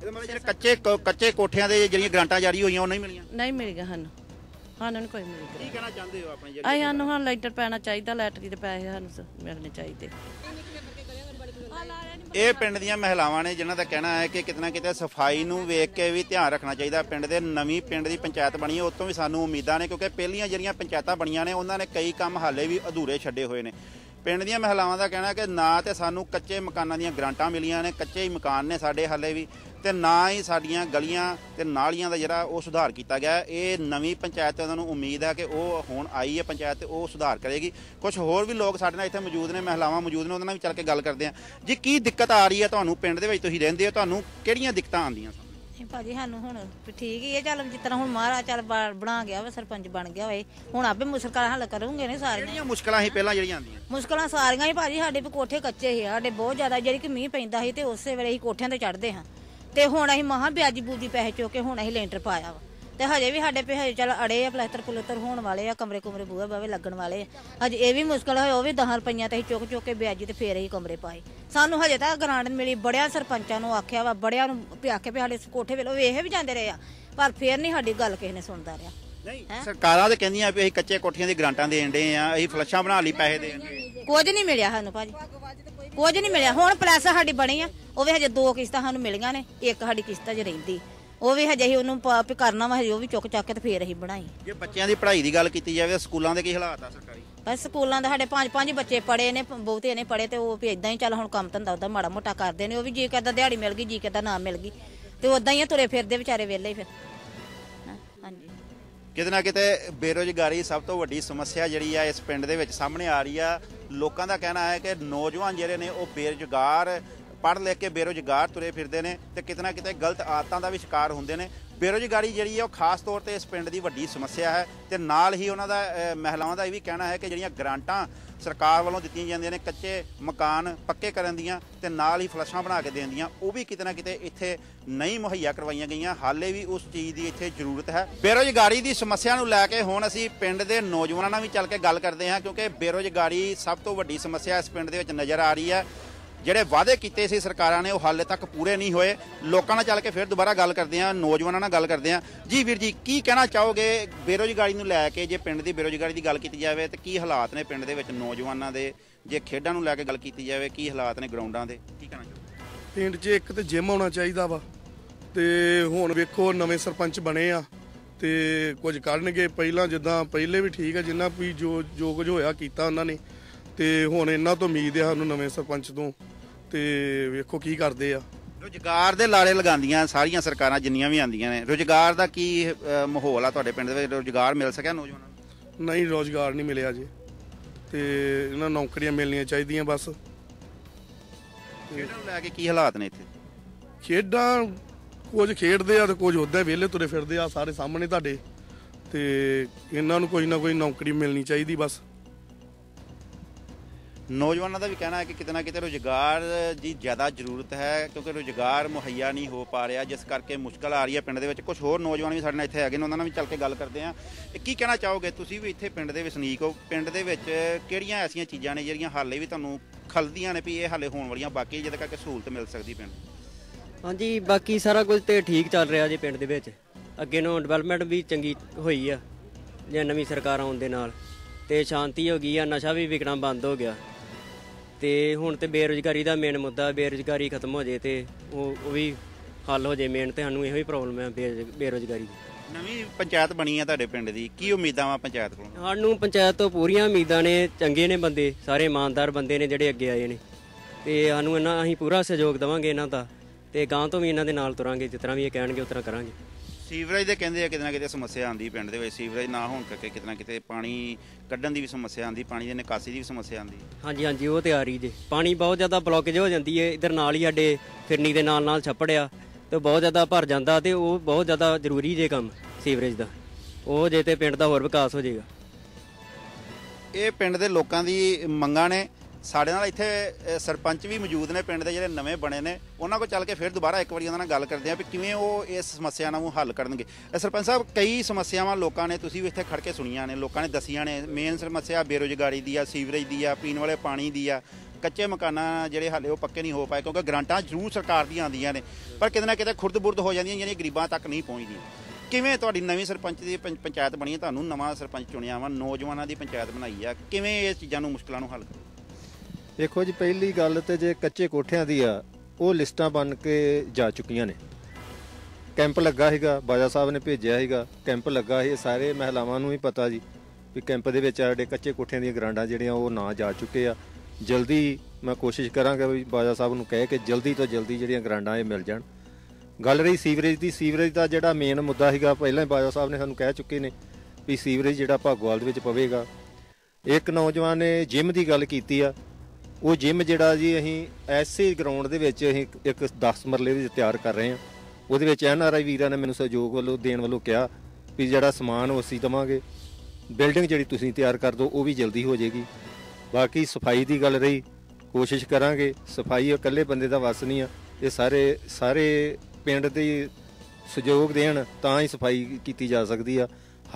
ਇਹਦਾ ਮਤਲਬ ਜਿਹੜੇ ਕੱਚੇ ਕ- ਕੱਚੇ ਕੋਠਿਆਂ ਦੇ ਜਿਹੜੀਆਂ ਗ੍ਰਾਂਟਾਂ ਜਾਰੀ ਹੋਈਆਂ ਉਹ ਨਹੀਂ ਮਿਲੀਆਂ? ਨਹੀਂ ਮਿਲੇਗਾ ਸਾਨੂੰ ਸਾਨੂੰ ਨਹੀਂ ਕੋਈ ਮਿਲੇਗਾ ਕੀ ਕਹਿਣਾ ਚਾਹੁੰਦੇ ਹੋ ਆਪਣੇ ਅਸੀਂ ਸਾਨੂੰ ਹਾਂ ਲੈਂਟਰ ਪੈਣਾ ਚਾਹੀਦਾ ਲੈਟਰੀ ਦੇ ਪੈਸੇ ਸਾਨੂੰ ਸ- ਮਿਲਣੇ ਚਾਹੀਦੇ। ਇਹ ਪਿੰਡ ਦੀਆਂ ਮਹਿਲਾਵਾਂ ਨੇ ਜਿਨ੍ਹਾਂ ਦਾ ਕਹਿਣਾ ਹੈ ਕਿ ਕਿਤਨਾ ਕਿਤੇ ਸਫ਼ਾਈ ਨੂੰ ਵੇਖ ਕੇ ਵੀ ਧਿਆਨ ਰੱਖਣਾ ਚਾਹੀਦਾ। ਪਿੰਡ ਦੇ ਨਵੀਂ ਪਿੰਡ ਦੀ ਪੰਚਾਇਤ ਬਣੀ ਹੈ ਉਤੋਂ ਵੀ ਸਾਨੂੰ ਉਮੀਦਾਂ ਨੇ ਕਿਉਂਕਿ ਪਹਿਲੀਆਂ ਜਿਹੜੀਆਂ ਪੰਚਾਇਤਾਂ ਬਣੀਆਂ ਨੇ, ਉਹਨਾਂ ਨੇ ਕਈ ਕੰਮ ਹਾਲੇ ਵੀ ਅਧੂਰੇ ਛੱਡੇ ਹੋਏ ਨੇ। ਪਿੰਡ ਦੀਆਂ ਮਹਿਲਾਵਾਂ ਦਾ ਕਹਿਣਾ ਕਿ ਨਾ ਤੇ ਸਾਨੂੰ ਕੱਚੇ ਮਕਾਨਾਂ ਦੀਆਂ ਗ੍ਰਾਂਟਾਂ ਮਿਲੀਆਂ ਨੇ, ਕੱਚੇ ਹੀ ਮਕਾਨ ਨੇ ਸਾਡੇ ਹਾਲੇ ਵੀ ਤੇ ਨਾ ਹੀ ਸਾਡੀਆਂ ਗਲੀਆਂ ਤੇ ਨਾਲੀਆਂ ਦਾ ਜਿਹੜਾ ਉਹ ਸੁਧਾਰ ਕੀਤਾ ਗਿਆ ਇਹ ਨਵੀਂ ਪੰਚਾਇਤ ਤੇ ਉਹਨਾਂ ਨੂੰ ਉਮੀਦ ਹੈ ਕਿ ਉਹ ਹੁਣ ਆਈ ਹੈ ਪੰਚਾਇਤ ਤੇ ਉਹ ਸੁਧਾਰ ਕਰੇਗੀ। ਕੁਝ ਹੋਰ ਵੀ ਲੋਕ ਸਾਡੇ ਨਾਲ ਇੱਥੇ ਮੌਜੂਦ ਨੇ, ਮਹਿਲਾਵਾਂ ਮੌਜੂਦ ਨੇ, ਉਹਨਾਂ ਨਾਲ ਵੀ ਚੱਲ ਕੇ ਗੱਲ ਕਰਦੇ ਆ ਜੀ, ਕੀ ਦਿੱਕਤ ਆ ਰਹੀ ਹੈ ਤੁਹਾਨੂੰ ਪਿੰਡ ਦੇ ਵਿੱਚ? ਤੁਸੀਂ ਰਹਿੰਦੇ ਹੋ, ਤੁਹਾਨੂੰ ਕਿਹੜੀਆਂ ਦਿੱਕਤਾਂ ਆਉਂਦੀਆਂ? ਭਾਜੀ ਸਾਨੂੰ ਹੁਣ ਵੀ ਠੀਕ ਹੀ ਹੈ ਚੱਲ ਜਿਸ ਤਰ੍ਹਾਂ ਹੁਣ ਮਹਾਰਾਜ ਚੱਲ ਬਾ- ਬਣਾ ਗਿਆ ਵਾ ਸਰਪੰਚ ਬਣ ਗਿਆ ਹੋਏ ਹੁਣ ਆਪੇ ਮੁਸ਼ਕਲਾਂ ਹੱਲ ਕਰੂਗੇ ਨੇ ਸਾਰੀਆਂ। ਕਿਹੜੀਆਂ ਮੁਸ਼ਕਲਾਂ ਸੀ ਪਹਿਲਾਂ ਜਿਹੜੀਆਂ ਆਉਂਦੀਆਂ? ਮੁਸ਼ਕਲਾਂ ਸਾਰੀਆਂ ਹੀ ਭਾਜੀ ਸਾਡੇ ਵੀ ਕੋਠੇ ਕੱਚੇ ਸੀ। ਸਾਡੇ ਬਹੁਤ ਜ਼ਿਆਦਾ ਜਿਹੜੀ ਕਿ ਮੀਂਹ ਪੈਂਦਾ ਸੀ ਤੇ ਉਸੇ ਵੇਲੇ ਅਸੀਂ ਕੋਠਿਆਂ ਤੇ ਚੜਦੇ ਹਾਂ। ਤੇ ਹੁਣ ਅਸੀਂ ਮਹਾ ਵਿਆਜੀ ਬੂਜੀ ਪੈਸੇ ਚੁੱਕ ਕੇ ਹੁਣ ਅਸੀਂ ਲੈਂਟਰ ਪਾਇਆ ਵਾ। ਤੇ ਹਜੇ ਵੀ ਸਾਡੇ ਪੈਸੇ ਚੱਲ ਅੜੇ ਆ ਪਲਸਤਰ ਪੁਲਸਤਰ ਹੋਣ ਵਾਲੇ ਆ ਕਮਰੇ ਕੁਮਰੇ ਬੂਹੇ ਬਾਵੇ ਲੱਗਣ ਵਾਲੇ ਆ। ਹਜੇ ਇਹ ਵੀ ਮੁਸ਼ਕਲ ਹੋਏ ਉਹ ਵੀ 10 ਰੁਪਈਆਂ ਤੇ ਚੁੱਕ ਚੁੱਕ ਕੇ ਵਿਆਜੀ ਤੇ ਫੇਰ ਅਸੀਂ ਕਮਰੇ ਪਾਏ। ਸਾਨੂੰ ਹਜੇ ਤੱਕ ਗ੍ਰਾਂਟ ਮਿਲੀ ਬੜਿਆਂ ਸਰਪੰਚਾਂ ਨੂੰ ਆਖਿਆ ਵਾ ਬੜਿਆਂ ਨੂੰ ਆਖੇ ਵੀ ਸਾਡੇ ਕੋਠੇ ਵੇਲੇ ਵੇਖ ਵੀ ਜਾਂਦੇ ਰਹੇ ਆ ਪਰ ਫੇਰ ਨਹੀਂ ਸਾਡੀ ਗੱਲ ਕਿਸੇ ਨੇ ਸੁਣਦਾ ਰਿਹਾ। ਨਹੀਂ ਸਰਕਾਰਾਂ ਤੇ ਕਹਿੰਦੀਆਂ ਵੀ ਅਸੀਂ ਕੱਚੇ ਕੋਠੀਆਂ ਦੀ ਗ੍ਰਾਂਟਾਂ ਦੇਣ ਦੇ ਆ ਅਸੀਂ ਫਲੱਸ਼ਾਂ ਬਣਾ ਲਈ ਪੈਸੇ ਦੇਣ ਦੇ ਕੁਝ ਨਹੀਂ ਮਿਲਿਆ ਸਾਨੂੰ ਭਾਜੀ। ਕੁਝ ਨਹੀਂ ਮਿਲਿਆ। ਹੁਣ ਪਲੈਸ ਸਾਡੀ ਬਣੀ ਆ ਉਹ ਵੀ ਹਜੇ ਦੋ ਕਿਸ਼ਤਾਂ ਸਾਨੂੰ ਮਿਲੀਆਂ ਨੇ ਇੱਕ ਸਾਡੀ ਕਿਸ਼ਤ ਅਜੇ ਰਹਿੰਦੀ। ਉਹ ਵੀ ਹਜੇ ਅਸੀਂ ਉਹਨੂੰ ਪ- ਵੀ ਕਰਨਾ ਵਾ ਹਜੇ ਉਹ ਵੀ ਚੁੱਕ ਚੱਕ ਕੇ ਤੇ ਫੇਰ ਅਸੀਂ ਬਣਾਈ। ਜੇ ਬੱਚਿਆਂ ਦੀ ਪੜ੍ਹਾਈ ਦੀ ਗੱਲ ਕੀਤੀ ਜਾਵੇ ਤਾਂ ਸਕੂਲਾਂ ਦੇ ਕੀ ਹਾਲਾਤ ਆ ਸਰਕਾਰੀ? ਬਸ ਸਕੂਲਾਂ ਦੇ ਸਾਡੇ ਪੰਜ ਪੰਜ ਬੱਚੇ ਪੜੇ ਨੇ ਪ- ਬਹੁਤੇ ਨੇ ਪੜੇ ਤੇ ਉਹ ਵੀ ਇਦਾਂ ਹੀ ਚੱਲ ਹੁਣ ਕੰਮ ਧੰਦਾ ਉਹਦਾ ਮਾੜਾ ਮੋਟਾ ਕਰਦੇ ਨੇ ਉਹ ਵੀ ਜੀ ਕਰਦਾ ਦਿਹਾੜੀ ਮਿਲ ਗਈ ਜੀ ਕਰਦਾ ਨਾ ਮਿਲ ਗਈ। ਤੇ ਉਦਾਂ ਹੀ ਆ ਤੁਰੇ ਫਿਰਦੇ ਵਿਚਾਰੇ ਵਿਹਲੇ ਹੀ ਫਿਰ। ਹਾਂ, ਹਾਂਜੀ। ਕਿਤੇ ਨਾ ਕਿਤੇ ਬੇਰੋਜ਼ਗਾਰੀ ਸਭ ਤੋਂ ਵੱਡੀ ਸਮੱਸਿਆ ਜਿਹੜੀ ਆ ਇਸ ਪਿੰਡ ਦੇ ਵਿੱਚ ਸਾਹਮਣੇ ਆ ਰਹੀ ਆ। ਲੋਕਾਂ ਦਾ ਕਹਿਣਾ ਹੈ ਕਿ ਨੌਜਵਾਨ ਜਿਹੜੇ ਨੇ ਉਹ ਬੇਰੁਜ਼ਗਾਰ ਪੜ੍ਹ ਲਿਖ ਕੇ ਬੇਰੁਜ਼ਗਾਰ ਤੁਰੇ ਫਿਰਦੇ ਨੇ ਤੇ ਕਿਤੇ ਨਾ ਕਿਤੇ ਗਲਤ ਆਦਤਾਂ ਦਾ ਵੀ ਸ਼ਿਕਾਰ ਹੁੰਦੇ ਨੇ। ਬੇਰੁਜ਼ਗਾਰੀ ਜਿਹੜੀ ਹੈ ਉਹ ਖਾਸ ਤੌਰ ਤੇ ਇਸ ਪਿੰਡ ਦੀ ਵੱਡੀ ਸਮੱਸਿਆ ਹੈ ਤੇ ਨਾਲ ਹੀ ਉਹਨਾਂ ਦਾ ਮਹਿਲਾਵਾਂ ਦਾ ਇਹ ਵੀ ਕਹਿਣਾ ਹੈ ਕਿ ਜਿਹੜੀਆਂ ਗ੍ਰਾਂਟਾਂ ਸਰਕਾਰ ਵੱਲੋਂ ਦਿੱਤੀਆਂ ਜਾਂਦੀਆਂ ਨੇ, ਕੱਚੇ ਮਕਾਨ ਪੱਕੇ ਕਰਨ ਦੀਆਂ ਤੇ ਨਾਲ ਹੀ ਫਲਸ਼ਾਂ ਬਣਾ ਕੇ ਦੇਣ ਦੀਆਂ, ਉਹ ਵੀ ਕਿਤੇ ਨਾ ਕਿਤੇ ਇੱਥੇ ਨਹੀਂ ਮੁਹੱਈਆ ਕਰਵਾਈਆਂ ਗਈਆਂ। ਹਾਲੇ ਵੀ ਉਸ ਚੀਜ਼ ਦੀ ਇੱਥੇ ਜ਼ਰੂਰਤ ਹੈ। ਬੇਰੋਜ਼ਗਾਰੀ ਦੀ ਸਮੱਸਿਆ ਨੂੰ ਲੈ ਕੇ ਹੁਣ ਅਸੀਂ ਪਿੰਡ ਦੇ ਨੌਜਵਾਨਾਂ ਨਾਲ ਵੀ ਚੱਲ ਕੇ ਗੱਲ ਕਰਦੇ ਹਾਂ, ਕਿਉਂਕਿ ਬੇਰੋਜ਼ਗਾਰੀ ਸਭ ਤੋਂ ਵੱਡੀ ਸਮੱਸਿਆ ਇਸ ਪਿੰਡ ਦੇ ਵਿੱਚ ਨਜ਼ਰ ਆ ਰਹੀ ਹੈ। ਜਿਹੜੇ ਵਾਅਦੇ ਕੀਤੇ ਸੀ ਸਰਕਾਰਾਂ ਨੇ, ਉਹ ਹਾਲੇ ਤੱਕ ਪੂਰੇ ਨਹੀਂ ਹੋਏ। ਲੋਕਾਂ ਨਾਲ ਚੱਲ ਕੇ ਫਿਰ ਦੁਬਾਰਾ ਗੱਲ ਕਰਦੇ ਹਾਂ, ਨੌਜਵਾਨਾਂ ਨਾਲ ਗੱਲ ਕਰਦੇ ਹਾਂ। ਜੀ ਵੀਰ ਜੀ, ਕੀ ਕਹਿਣਾ ਚਾਹੋਗੇ ਬੇਰੋਜ਼ਗਾਰੀ ਨੂੰ ਲੈ ਕੇ? ਜੇ ਪਿੰਡ ਦੀ ਬੇਰੋਜ਼ਗਾਰੀ ਦੀ ਗੱਲ ਕੀਤੀ ਜਾਵੇ, ਤੇ ਕੀ ਹਾਲਾਤ ਨੇ ਪਿੰਡ ਦੇ ਵਿੱਚ ਨੌਜਵਾਨਾਂ ਦੇ? ਜੇ ਖੇਡਾਂ ਨੂੰ ਲੈ ਕੇ ਗੱਲ ਕੀਤੀ ਜਾਵੇ, ਕੀ ਹਾਲਾਤ ਨੇ ਗਰਾਊਂਡਾਂ ਦੇ? ਕੀ ਕਹਿਣਾ ਚਾਹੋਗੇ? ਪਿੰਡ 'ਚ ਇੱਕ ਤੇ ਜਿਮ ਆਉਣਾ ਚਾਹੀਦਾ ਵਾ, ਤੇ ਹੁਣ ਵੇਖੋ ਨਵੇਂ ਸਰਪੰਚ ਬਣੇ ਆ, ਤੇ ਕੁਝ ਕਰਨਗੇ। ਪਹਿਲਾਂ ਜਿੱਦਾਂ, ਪਹਿਲੇ ਵੀ ਠੀਕ ਆ, ਜਿੰਨਾ ਵੀ ਜੋ ਜੋ ਕੁਝ ਹੋਇਆ ਕੀਤਾ ਉਹਨਾਂ ਨੇ। ਤੇ ਹੁਣ ਇਹਨਾਂ ਤੋਂ ਉਮੀਦ ਆ ਸਾਨੂੰ ਨਵੇਂ ਸਰਪੰਚ ਤੋਂ ਤੇ ਵੇਖੋ ਕੀ ਕਰਦੇ ਆ। ਰੁਜ਼ਗਾਰ ਦੇ ਲਾੜੇ ਲਗਾਉਂਦੀਆਂ ਸਾਰੀਆਂ ਸਰਕਾਰਾਂ ਜਿੰਨੀਆਂ ਵੀ ਆਉਂਦੀਆਂ ਨੇ। ਰੁਜ਼ਗਾਰ ਦਾ ਕੀ ਅ, ਮਾਹੌਲ ਆ ਤੁਹਾਡੇ ਪਿੰਡ ਦੇ ਵਿੱਚ? ਰੁਜ਼ਗਾਰ ਮਿਲ ਸਕਿਆ ਨੌਜਵਾਨਾਂ ਨੂੰ? ਨਹੀਂ ਰੋਜ਼ਗਾਰ ਨਹੀਂ ਮਿਲਿਆ ਜੀ। ਤੇ ਇਹਨਾਂ ਨੂੰ ਨੌਕਰੀਆਂ ਮਿਲਣੀਆਂ ਚਾਹੀਦੀਆਂ ਬਸ। ਖੇਡਾਂ ਨੂੰ ਲੈ ਕੇ ਕੀ ਹਾਲਾਤ ਨੇ ਇੱਥੇ? ਖੇਡਾਂ ਕੁਝ ਖੇਡਦੇ ਆ ਤੇ ਕੁਝ ਉਦਾਂ ਵਿਹਲੇ ਤੁਰੇ ਫਿਰਦੇ ਆ ਸਾਰੇ ਸਾਹਮਣੇ ਤੁਹਾਡੇ। ਤੇ ਇਹਨਾਂ ਨੂੰ ਕੋਈ ਨਾ ਕੋਈ ਨੌਕਰੀ ਮਿਲਣੀ ਚਾਹੀਦੀ ਬਸ। ਨੌਜਵਾਨਾਂ ਦਾ ਵੀ ਕਹਿਣਾ ਹੈ ਕਿ ਕਿਤੇ ਨਾ ਕਿਤੇ ਰੁਜ਼ਗਾਰ ਦੀ ਜ਼ਿਆਦਾ ਜ਼ਰੂਰਤ ਹੈ, ਕਿਉਂਕਿ ਰੁਜ਼ਗਾਰ ਮੁਹੱਈਆ ਨਹੀਂ ਹੋ ਪਾ ਰਿਹਾ, ਜਿਸ ਕਰਕੇ ਮੁਸ਼ਕਲ ਆ ਰਹੀ ਹੈ ਪਿੰਡ ਦੇ ਵਿੱਚ। ਕੁਝ ਹੋਰ ਨੌਜਵਾਨ ਵੀ ਸਾਡੇ ਨਾਲ ਇੱਥੇ ਹੈਗੇ ਨੇ, ਉਹਨਾਂ ਨਾਲ ਵੀ ਚੱਲ ਕੇ ਗੱਲ ਕਰਦੇ ਆ ਕੀ ਕਹਿਣਾ ਚਾਹੋਗੇ ਤੁਸੀਂ ਵੀ ਇੱਥੇ ਪਿੰਡ ਦੇ ਵਸਨੀਕ? ਹੋ ਪਿੰਡ ਦੇ ਵਿੱਚ ਕਿਹੜੀਆਂ ਐਸੀਆਂ ਚੀਜ਼ਾਂ ਨੇ ਜਿਹੜੀਆਂ ਹਾਲੇ ਵੀ ਤੁਹਾਨੂੰ ਖਲਦੀਆਂ ਨੇ ਵੀ ਇਹ ਹਾਲੇ ਹੋਣ ਵਾਲੀਆਂ, ਬਾਕੀ ਜਿਹਦੇ ਕਰਕੇ ਸਹੂਲਤ ਮਿਲ ਸਕਦੀ ਪਿੰਡ? ਹਾਂਜੀ, ਬਾਕੀ ਸਾਰਾ ਕੁਝ ਤੇ ਠੀਕ ਚੱਲ ਰਿਹਾ ਜੀ ਪਿੰਡ ਦੇ ਵਿੱਚ। ਅੱਗੇ ਨੂੰ ਡਿਵੈਲਪਮੈਂਟ ਵੀ ਚੰਗੀ ਹੋਈ ਆ, ਜੇ ਨਵੀਂ ਸਰਕਾਰ ਆਉਣ ਦੇ ਨਾਲ। ਤੇ ਸ਼ਾਂਤੀ ਹੋ ਗਈ ਆ, ਨਸ਼ਾ ਵੀ ਵਿਕਣਾ ਬੰਦ ਹੋ ਗਿਆ। ਤੇ ਹੁਣ ਤੇ ਬੇਰੁਜ਼ਗਾਰੀ ਦਾ ਮੇਨ ਮੁੱਦਾ ਬੇਰੁਜ਼ਗਾਰੀ ਖਤਮ ਹੋ ਜੇ ਤੇ ਉਹ ਉਹ ਵੀ ਹੱਲ ਹੋ ਜੇ ਮੇਨ ਤੇ ਸਾਨੂੰ ਇਹੋ ਹੀ ਪ੍ਰੋਬਲਮ ਹੈ ਬੇਰੁਜ਼- ਬੇਰੁਜ਼ਗਾਰੀ ਦੀ। ਨਵੀਂ ਪੰਚਾਇਤ ਬਣੀ ਹੈ ਤੁਹਾਡੇ ਪਿੰਡ ਦੀ ਕੀ ਉਮੀਦਾਂ ਵਾ ਪੰਚਾਇਤ ਕੋਲੋਂ? ਸਾਨੂੰ ਪੰਚਾਇਤ ਤੋਂ ਪੂਰੀਆਂ ਉਮੀਦਾਂ ਨੇ ਚੰਗੇ ਨੇ ਬੰਦੇ ਸਾਰੇ ਇਮਾਨਦਾਰ ਬੰਦੇ ਨੇ ਜਿਹੜੇ ਅੱਗੇ ਆਏ ਨੇ। ਤੇ ਸਾਨੂੰ ਇਹਨਾਂ ਅਸੀਂ ਪੂਰਾ ਸਹਿਯੋਗ ਦੇਵਾਂਗੇ ਇਹਨਾਂ ਦਾ ਤੇ ਗਾਂ ਤੋਂ ਵੀ ਇਹਨਾਂ ਦੇ ਨਾਲ ਤੁਰਾਂਗੇ ਜਿਸ ਤਰ੍ਹਾਂ ਵੀ ਇਹ ਕਹਿਣਗੇ ਉਸ ਤਰ੍ਹਾਂ ਕਰਾਂਗੇ। ਸੀਵਰੇਜ ਦੇ ਕਹਿੰਦੇ ਆ ਕਿਤੇ ਨਾ ਕਿਤੇ ਸਮੱਸਿਆ ਆਂਦੀ ਪਿੰਡ ਦੇ ਵਿੱਚ ਸੀਵਰੇਜ ਨਾ ਹੋਣ ਕਰਕੇ ਕਿਤੇ ਨਾ ਕਿਤੇ ਪਾਣੀ ਕੱਢਣ ਦੀ ਵੀ ਸਮੱਸਿਆ ਆਂਦੀ ਪਾਣੀ ਦੀ ਨਿਕਾਸੀ ਦੀ ਵੀ ਸਮੱਸਿਆ ਆਂਦੀ ਹਾਂਜੀ ਹਾਂਜੀ ਉਹ ਤੇ ਆ ਰਹੀ ਜੇ। ਪਾਣੀ ਬਹੁਤ ਜ਼ਿਆਦਾ ਬਲੌਕੇਜ ਹੋ ਜਾਂਦੀ ਹੈ ਇਧਰ ਨਾਲ ਹੀ ਸਾਡੇ ਫਿਰਨੀ ਦੇ ਨਾਲ ਨਾਲ ਛੱਪੜ ਆ ਤੇ ਬਹੁਤ ਜ਼ਿਆਦਾ ਭਰ ਜਾਂਦਾ ਤੇ ਉਹ ਬਹੁਤ ਜ਼ਿਆਦਾ ਜ਼ਰੂਰੀ ਜੇ ਕੰਮ ਸੀਵਰੇਜ ਦਾ। ਉਹ ਜੇ ਤੇ ਪਿੰਡ ਦਾ ਹੋਰ ਵਿਕਾਸ ਹੋ ਜਾਏਗਾ। ਇਹ ਪਿੰਡ ਦੇ ਲੋਕਾਂ ਦੀ ਮੰਗਾਂ ਨੇ ਸਾਡੇ ਨਾਲ ਇੱਥੇ ਸਰਪੰਚ ਵੀ ਮੌਜੂਦ ਨੇ ਪਿੰਡ ਦੇ ਜਿਹੜੇ ਨਵੇਂ ਬਣੇ ਨੇ। ਉਹਨਾਂ ਕੋਲ ਚੱਲ ਕੇ ਫਿਰ ਦੁਬਾਰਾ ਇੱਕ ਵਾਰੀ ਉਹਨਾਂ ਨਾਲ ਗੱਲ ਕਰਦੇ ਆ ਵੀ ਕਿਵੇਂ ਉਹ ਇਸ ਸਮੱਸਿਆ ਨੂੰ ਹੱਲ ਕਰਨਗੇ। ਸਰਪੰਚ ਸਾਹਿਬ, ਕਈ ਸਮੱਸਿਆਵਾਂ ਲੋਕਾਂ ਨੇ ਤੁਸੀਂ ਵੀ ਇੱਥੇ ਖੜ ਕੇ ਸੁਣੀਆਂ ਨੇ, ਲੋਕਾਂ ਨੇ ਦਸੀਆਂ ਨੇ। ਮੇਨ ਸਮੱਸਿਆ ਬੇਰੋਜ਼ਗਾਰੀ ਦੀ ਆ, ਸੀਵਰੇਜ ਦੀ ਆ, ਪੀਣ ਵਾਲੇ ਪਾਣੀ ਦੀ ਆ। ਕੱਚੇ ਮਕਾਨਾਂ ਜਿਹੜੇ ਹਾਲੇ ਉਹ ਪੱਕੇ ਨਹੀਂ ਹੋ ਪਾਏ ਕਿਉਂਕਿ ਗ੍ਰਾਂਟਾਂ ਜ਼ਰੂਰ ਸਰਕਾਰ ਦੀਆਂ ਆਉਂਦੀਆਂ ਨੇ। ਪਰ ਕਿਤੇ ਨਾ ਕਿਤੇ ਖੁਰਦ-ਬੁਰਦ ਹੋ ਜਾਂਦੀਆਂ ਜਿਹੜੀਆਂ ਗਰੀਬਾਂ ਤੱਕ ਨਹੀਂ ਪਹੁੰਚਦੀਆਂ। ਕਿਵੇਂ ਤੁਹਾਡੀ ਨਵੀਂ ਸਰਪੰਚ ਦੀ ਪੰਚਾਇਤ ਬਣੀ ਹੈ? ਤੁਹਾਨੂੰ ਨਵਾਂ ਸਰਪੰਚ ਚੁਣਿਆ ਵਾ, ਨੌਜਵਾਨਾਂ ਦੀ ਪੰਚਾਇਤ ਬਣਾਈ ਆ। ਕਿਵੇਂ ਇਹ ਚੀਜ਼ਾਂ ਨੂੰ ਮੁਸ਼ਕਲਾਂ ਨੂੰ ਹੱਲ ਕਰੋ ਦੇਖੋ ਜੀ, ਪਹਿਲੀ ਗੱਲ ਤੇ ਜੇ ਕੱਚੇ ਕੋਠਿਆਂ ਦੀ ਆ, ਉਹ ਲਿਸਟਾਂ ਬਣ ਕੇ ਜਾ ਚੁੱਕੀਆਂ ਨੇ। ਕੈਂਪ ਲੱਗਾ ਸੀਗਾ, ਬਾਜਾ ਸਾਹਿਬ ਨੇ ਭੇਜਿਆ ਸੀਗਾ, ਕੈਂਪ ਲੱਗਾ ਸੀ, ਇਹ ਸਾਰੇ ਮਹਿਲਾਵਾਂ ਨੂੰ ਹੀ ਪਤਾ ਜੀ ਵੀ ਕੈਂਪ ਦੇ ਵਿੱਚ ਸਾਡੇ ਕੱਚੇ ਕੋਠਿਆਂ ਦੀਆਂ ਗਰਾਂਡਾਂ ਜਿਹੜੀਆਂ, ਉਹ ਨਾ ਜਾ ਚੁੱਕੇ ਆ। ਜਲਦੀ ਮੈਂ ਕੋਸ਼ਿਸ਼ ਕਰਾਂਗਾ ਵੀ ਬਾਜਾ ਸਾਹਿਬ ਨੂੰ ਕਹਿ ਕੇ ਜਲਦੀ ਤੋਂ ਜਲਦੀ ਜਿਹੜੀਆਂ ਗਰਾਂਡਾਂ ਇਹ ਮਿਲ ਜਾਣ। ਗੱਲ ਰਹੀ ਸੀਵਰੇਜ ਦੀ, ਸੀਵਰੇਜ ਦਾ ਜਿਹੜਾ ਮੇਨ ਮੁੱਦਾ ਸੀਗਾ, ਪਹਿਲਾਂ ਹੀ ਬਾਜਾ ਸਾਹਿਬ ਨੇ ਸਾਨੂੰ ਕਹਿ ਚੁੱਕੇ ਨੇ ਵੀ ਸੀਵਰੇਜ ਜਿਹੜਾ ਭਾਗੋਵਾਲ ਦੇ ਵਿੱਚ ਪਵੇਗਾ। ਇੱਕ ਨੌਜਵਾਨ ਨੇ ਜਿਮ ਦੀ ਗੱਲ ਕੀਤੀ ਆ ਉਹ ਜਿਮ ਜਿਹੜਾ ਜੀ ਅਸੀਂ ਐਸੇ ਗਰਾਊਂਡ ਦੇ ਵਿੱਚ ਅਸੀਂ ਇੱਕ 10 ਮਰਲੇ ਵਿੱਚ ਤਿਆਰ ਕਰ ਰਹੇ ਹਾਂ। ਉਹਦੇ ਵਿੱਚ ਐਨ ਆਰ ਆਈ ਵੀਰਾਂ ਨੇ ਮੈਨੂੰ ਸਹਿਯੋਗ ਵੱਲੋਂ, ਦੇਣ ਵੱਲੋਂ ਕਿਹਾ ਵੀ ਜਿਹੜਾ ਸਮਾਨ ਉਹ ਅਸੀਂ ਦੇਵਾਂਗੇ। ਬਿਲਡਿੰਗ ਜਿਹੜੀ ਤੁਸੀਂ ਤਿਆਰ ਕਰ ਦਿਓ ਉਹ ਵੀ ਜਲਦੀ ਹੋ ਜਾਏਗੀ। ਬਾਕੀ ਸਫ਼ਾਈ ਦੀ ਗੱਲ ਰਹੀ, ਕੋਸ਼ਿਸ਼ ਕਰਾਂਗੇ। ਸਫ਼ਾਈ ਇਕੱਲੇ ਬੰਦੇ ਦਾ ਵਸ ਨਹੀਂ ਆ। ਇਹ ਸਾਰੇ ਸਾਰੇ ਪਿੰਡ ਦੇ ਸਹਿਯੋਗ ਦੇਣ ਤਾਂ ਹੀ ਸਫ਼ਾਈ ਕੀਤੀ ਜਾ ਸਕਦੀ ਆ।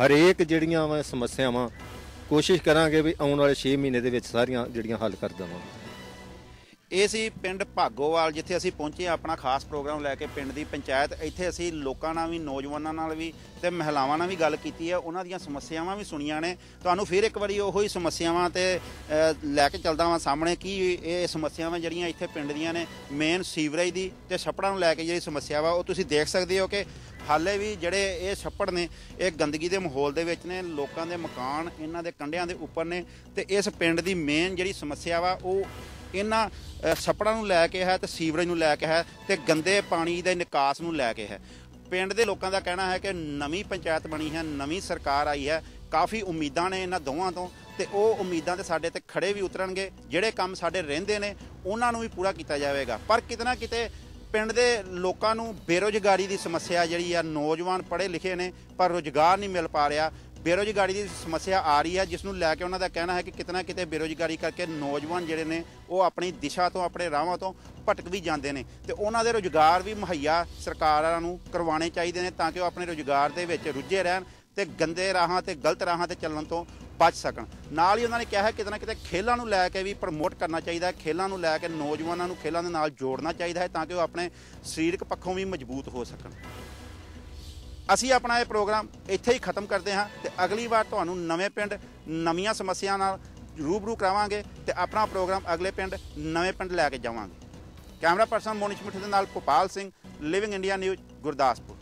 ਹਰੇਕ ਜਿਹੜੀਆਂ ਵਾ ਸਮੱਸਿਆਵਾਂ ਕੋਸ਼ਿਸ਼ ਕਰਾਂਗੇ ਵੀ ਆਉਣ ਵਾਲੇ 6 ਮਹੀਨੇ ਦੇ ਵਿੱਚ ਸਾਰੀਆਂ ਜਿਹੜੀਆਂ ਹੱਲ ਕਰ ਦੇਵਾਂਗੇ। ਇਹ ਸੀ ਪਿੰਡ ਭਾਗੋਵਾਲ, ਜਿੱਥੇ ਅਸੀਂ ਪਹੁੰਚੇ ਆਪਣਾ ਖਾਸ ਪ੍ਰੋਗਰਾਮ ਲੈ ਕੇ ਪਿੰਡ ਦੀ ਪੰਚਾਇਤ। ਇੱਥੇ ਅਸੀਂ ਲੋਕਾਂ ਨਾਲ ਵੀ, ਨੌਜਵਾਨਾਂ ਨਾਲ ਵੀ ਤੇ ਮਹਿਲਾਵਾਂ ਨਾਲ ਵੀ ਗੱਲ ਕੀਤੀ ਹੈ। ਉਹਨਾਂ ਦੀਆਂ ਸਮੱਸਿਆਵਾਂ ਵੀ ਸੁਣੀਆਂ ਨੇ। ਤੁਹਾਨੂੰ ਫਿਰ ਇੱਕ ਵਾਰੀ ਉਹੋ ਹੀ ਸਮੱਸਿਆਵਾਂ ਤੇ ਲੈ ਕੇ ਚੱਲਦਾ ਵਾਂ ਸਾਹਮਣੇ ਕੀ ਇਹ ਸਮੱਸਿਆਵਾਂ ਜਿਹੜੀਆਂ ਇੱਥੇ ਪਿੰਡ ਦੀਆਂ ਨੇ ਮੇਨ ਸੀਵਰੇਜ ਦੀ ਤੇ ਛੱਪੜਾਂ ਨੂੰ ਲੈ ਕੇ ਜਿਹੜੀ ਸਮੱਸਿਆ ਵਾ, ਉਹ ਤੁਸੀਂ ਦੇਖ ਸਕਦੇ ਹੋ ਕਿ ਹਾਲੇ ਵੀ ਜਿਹੜੇ ਇਹ ਛੱਪੜ ਨੇ, ਇਹ ਗੰਦਗੀ ਦੇ ਮਾਹੌਲ ਦੇ ਵਿੱਚ ਨੇ, ਲੋਕਾਂ ਦੇ ਮਕਾਨ ਇਹਨਾਂ ਦੇ ਕੰਢਿਆਂ ਦੇ ਉੱਪਰ ਨੇ ਤੇ ਇਸ ਪਿੰਡ ਦੀ ਮੇਨ ਜਿਹੜੀ ਸਮੱਸਿਆ ਵਾ, ਉਹ ਇਹਨਾਂ ਛੱਪੜਾਂ ਨੂੰ ਲੈ ਕੇ ਹੈ ਤੇ ਸੀਵਰੇਜ ਨੂੰ ਲੈ ਕੇ ਹੈ ਤੇ ਗੰਦੇ ਪਾਣੀ ਦੇ ਨਿਕਾਸ ਨੂੰ ਲੈ ਕੇ ਹੈ। ਪਿੰਡ ਦੇ ਲੋਕਾਂ ਦਾ ਕਹਿਣਾ ਹੈ ਕਿ ਨਵੀਂ ਪੰਚਾਇਤ ਬਣੀ ਹੈ, ਨਵੀਂ ਸਰਕਾਰ ਆਈ ਹੈ। ਕਾਫੀ ਉਮੀਦਾਂ ਨੇ ਇਹਨਾਂ ਦੋਵਾਂ ਤੋਂ ਤੇ ਉਹ ਉਮੀਦਾਂ ਤੇ ਸਾਡੇ ਤੇ ਖੜੇ ਵੀ ਉਤਰਨਗੇ। ਜਿਹੜੇ ਕੰਮ ਸਾਡੇ ਰਹਿੰਦੇ ਨੇ, ਉਹਨਾਂ ਨੂੰ ਵੀ ਪੂਰਾ ਕੀਤਾ ਜਾਵੇਗਾ। ਪਰ ਕਿਤਨਾ ਕਿਤੇ ਪਿੰਡ ਦੇ ਲੋਕਾਂ ਨੂੰ ਬੇਰੋਜ਼ਗਾਰੀ ਦੀ ਸਮੱਸਿਆ ਜਿਹੜੀ ਆ, ਨੌਜਵਾਨ ਪੜ੍ਹੇ ਲਿਖੇ ਨੇ, ਪਰ ਰੋਜ਼ਗਾਰ ਨਹੀਂ ਮਿਲ ਪਾ ਰਿਹਾ। ਬੇਰੋਜ਼ਗਾਰੀ ਦੀ ਸਮੱਸਿਆ ਆ ਰਹੀ ਹੈ ਜਿਸ ਨੂੰ ਲੈ ਕੇ ਉਹਨਾਂ ਦਾ ਕਹਿਣਾ ਹੈ ਕਿ ਕਿਤਨਾ ਕਿਤੇ ਬੇਰੋਜ਼ਗਾਰੀ ਕਰਕੇ ਨੌਜਵਾਨ ਜਿਹੜੇ ਨੇ, ਉਹ ਆਪਣੀ ਦਿਸ਼ਾ ਤੋਂ, ਆਪਣੇ ਰਾਹਾਂ ਤੋਂ ਭਟਕ ਵੀ ਜਾਂਦੇ ਨੇ। ਤੇ ਉਹਨਾਂ ਦੇ ਰੋਜ਼ਗਾਰ ਵੀ ਮੁਹੱਈਆ ਸਰਕਾਰਾਂ ਨੂੰ ਕਰਵਾਉਣੇ ਚਾਹੀਦੇ ਨੇ ਤਾਂ ਕਿ ਉਹ ਆਪਣੇ ਰੋਜ਼ਗਾਰ ਦੇ ਵਿੱਚ ਰੁੱਝੇ ਰਹਿਣ ਤੇ ਗੰਦੇ ਰਾਹਾਂ ਤੇ ਗਲਤ ਰਾਹਾਂ ਤੇ ਚੱਲਣ ਤੋਂ ਬਚ ਸਕਣ। ਨਾਲ ਹੀ ਉਹਨਾਂ ਨੇ ਕਿਹਾ ਹੈ ਕਿਤੇ ਨਾ ਕਿਤੇ ਖੇਲਾਂ ਨੂੰ ਲੈ ਕੇ ਵੀ ਪ੍ਰਮੋਟ ਕਰਨਾ ਚਾਹੀਦਾ ਹੈ ਖੇਲਾਂ ਨੂੰ ਲੈ ਕੇ ਨੌਜਵਾਨਾਂ ਨੂੰ ਖੇਲਾਂ ਦੇ ਨਾਲ ਜੋੜਨਾ ਚਾਹੀਦਾ ਹੈ ਤਾਂ ਕਿ ਉਹ ਆਪਣੇ ਸਰੀਰਕ ਪੱਖੋਂ ਵੀ ਮਜ਼ਬੂਤ ਹੋ ਸਕਣ। ਅਸੀਂ ਆਪਣਾ ਇਹ ਪ੍ਰੋਗਰਾਮ ਇੱਥੇ ਹੀ ਖਤਮ ਕਰਦੇ ਹਾਂ ਤੇ ਅਗਲੀ ਵਾਰ ਤੁਹਾਨੂੰ ਨਵੇਂ ਪਿੰਡ ਨਵੀਆਂ ਸਮੱਸਿਆਵਾਂ ਨਾਲ ਰੂਬਰੂ ਕਰਾਵਾਂਗੇ ਤੇ ਆਪਣਾ ਪ੍ਰੋਗਰਾਮ ਅਗਲੇ ਪਿੰਡ ਨਵੇਂ ਪਿੰਡ ਲੈ ਕੇ ਜਾਵਾਂਗੇ। ਕੈਮਰਾ ਪਰਸਨ ਮੋਨਿਸ਼ ਮਿੱਠੂ ਦੇ ਨਾਲ Bhopal Singh living India news Gurdaspur.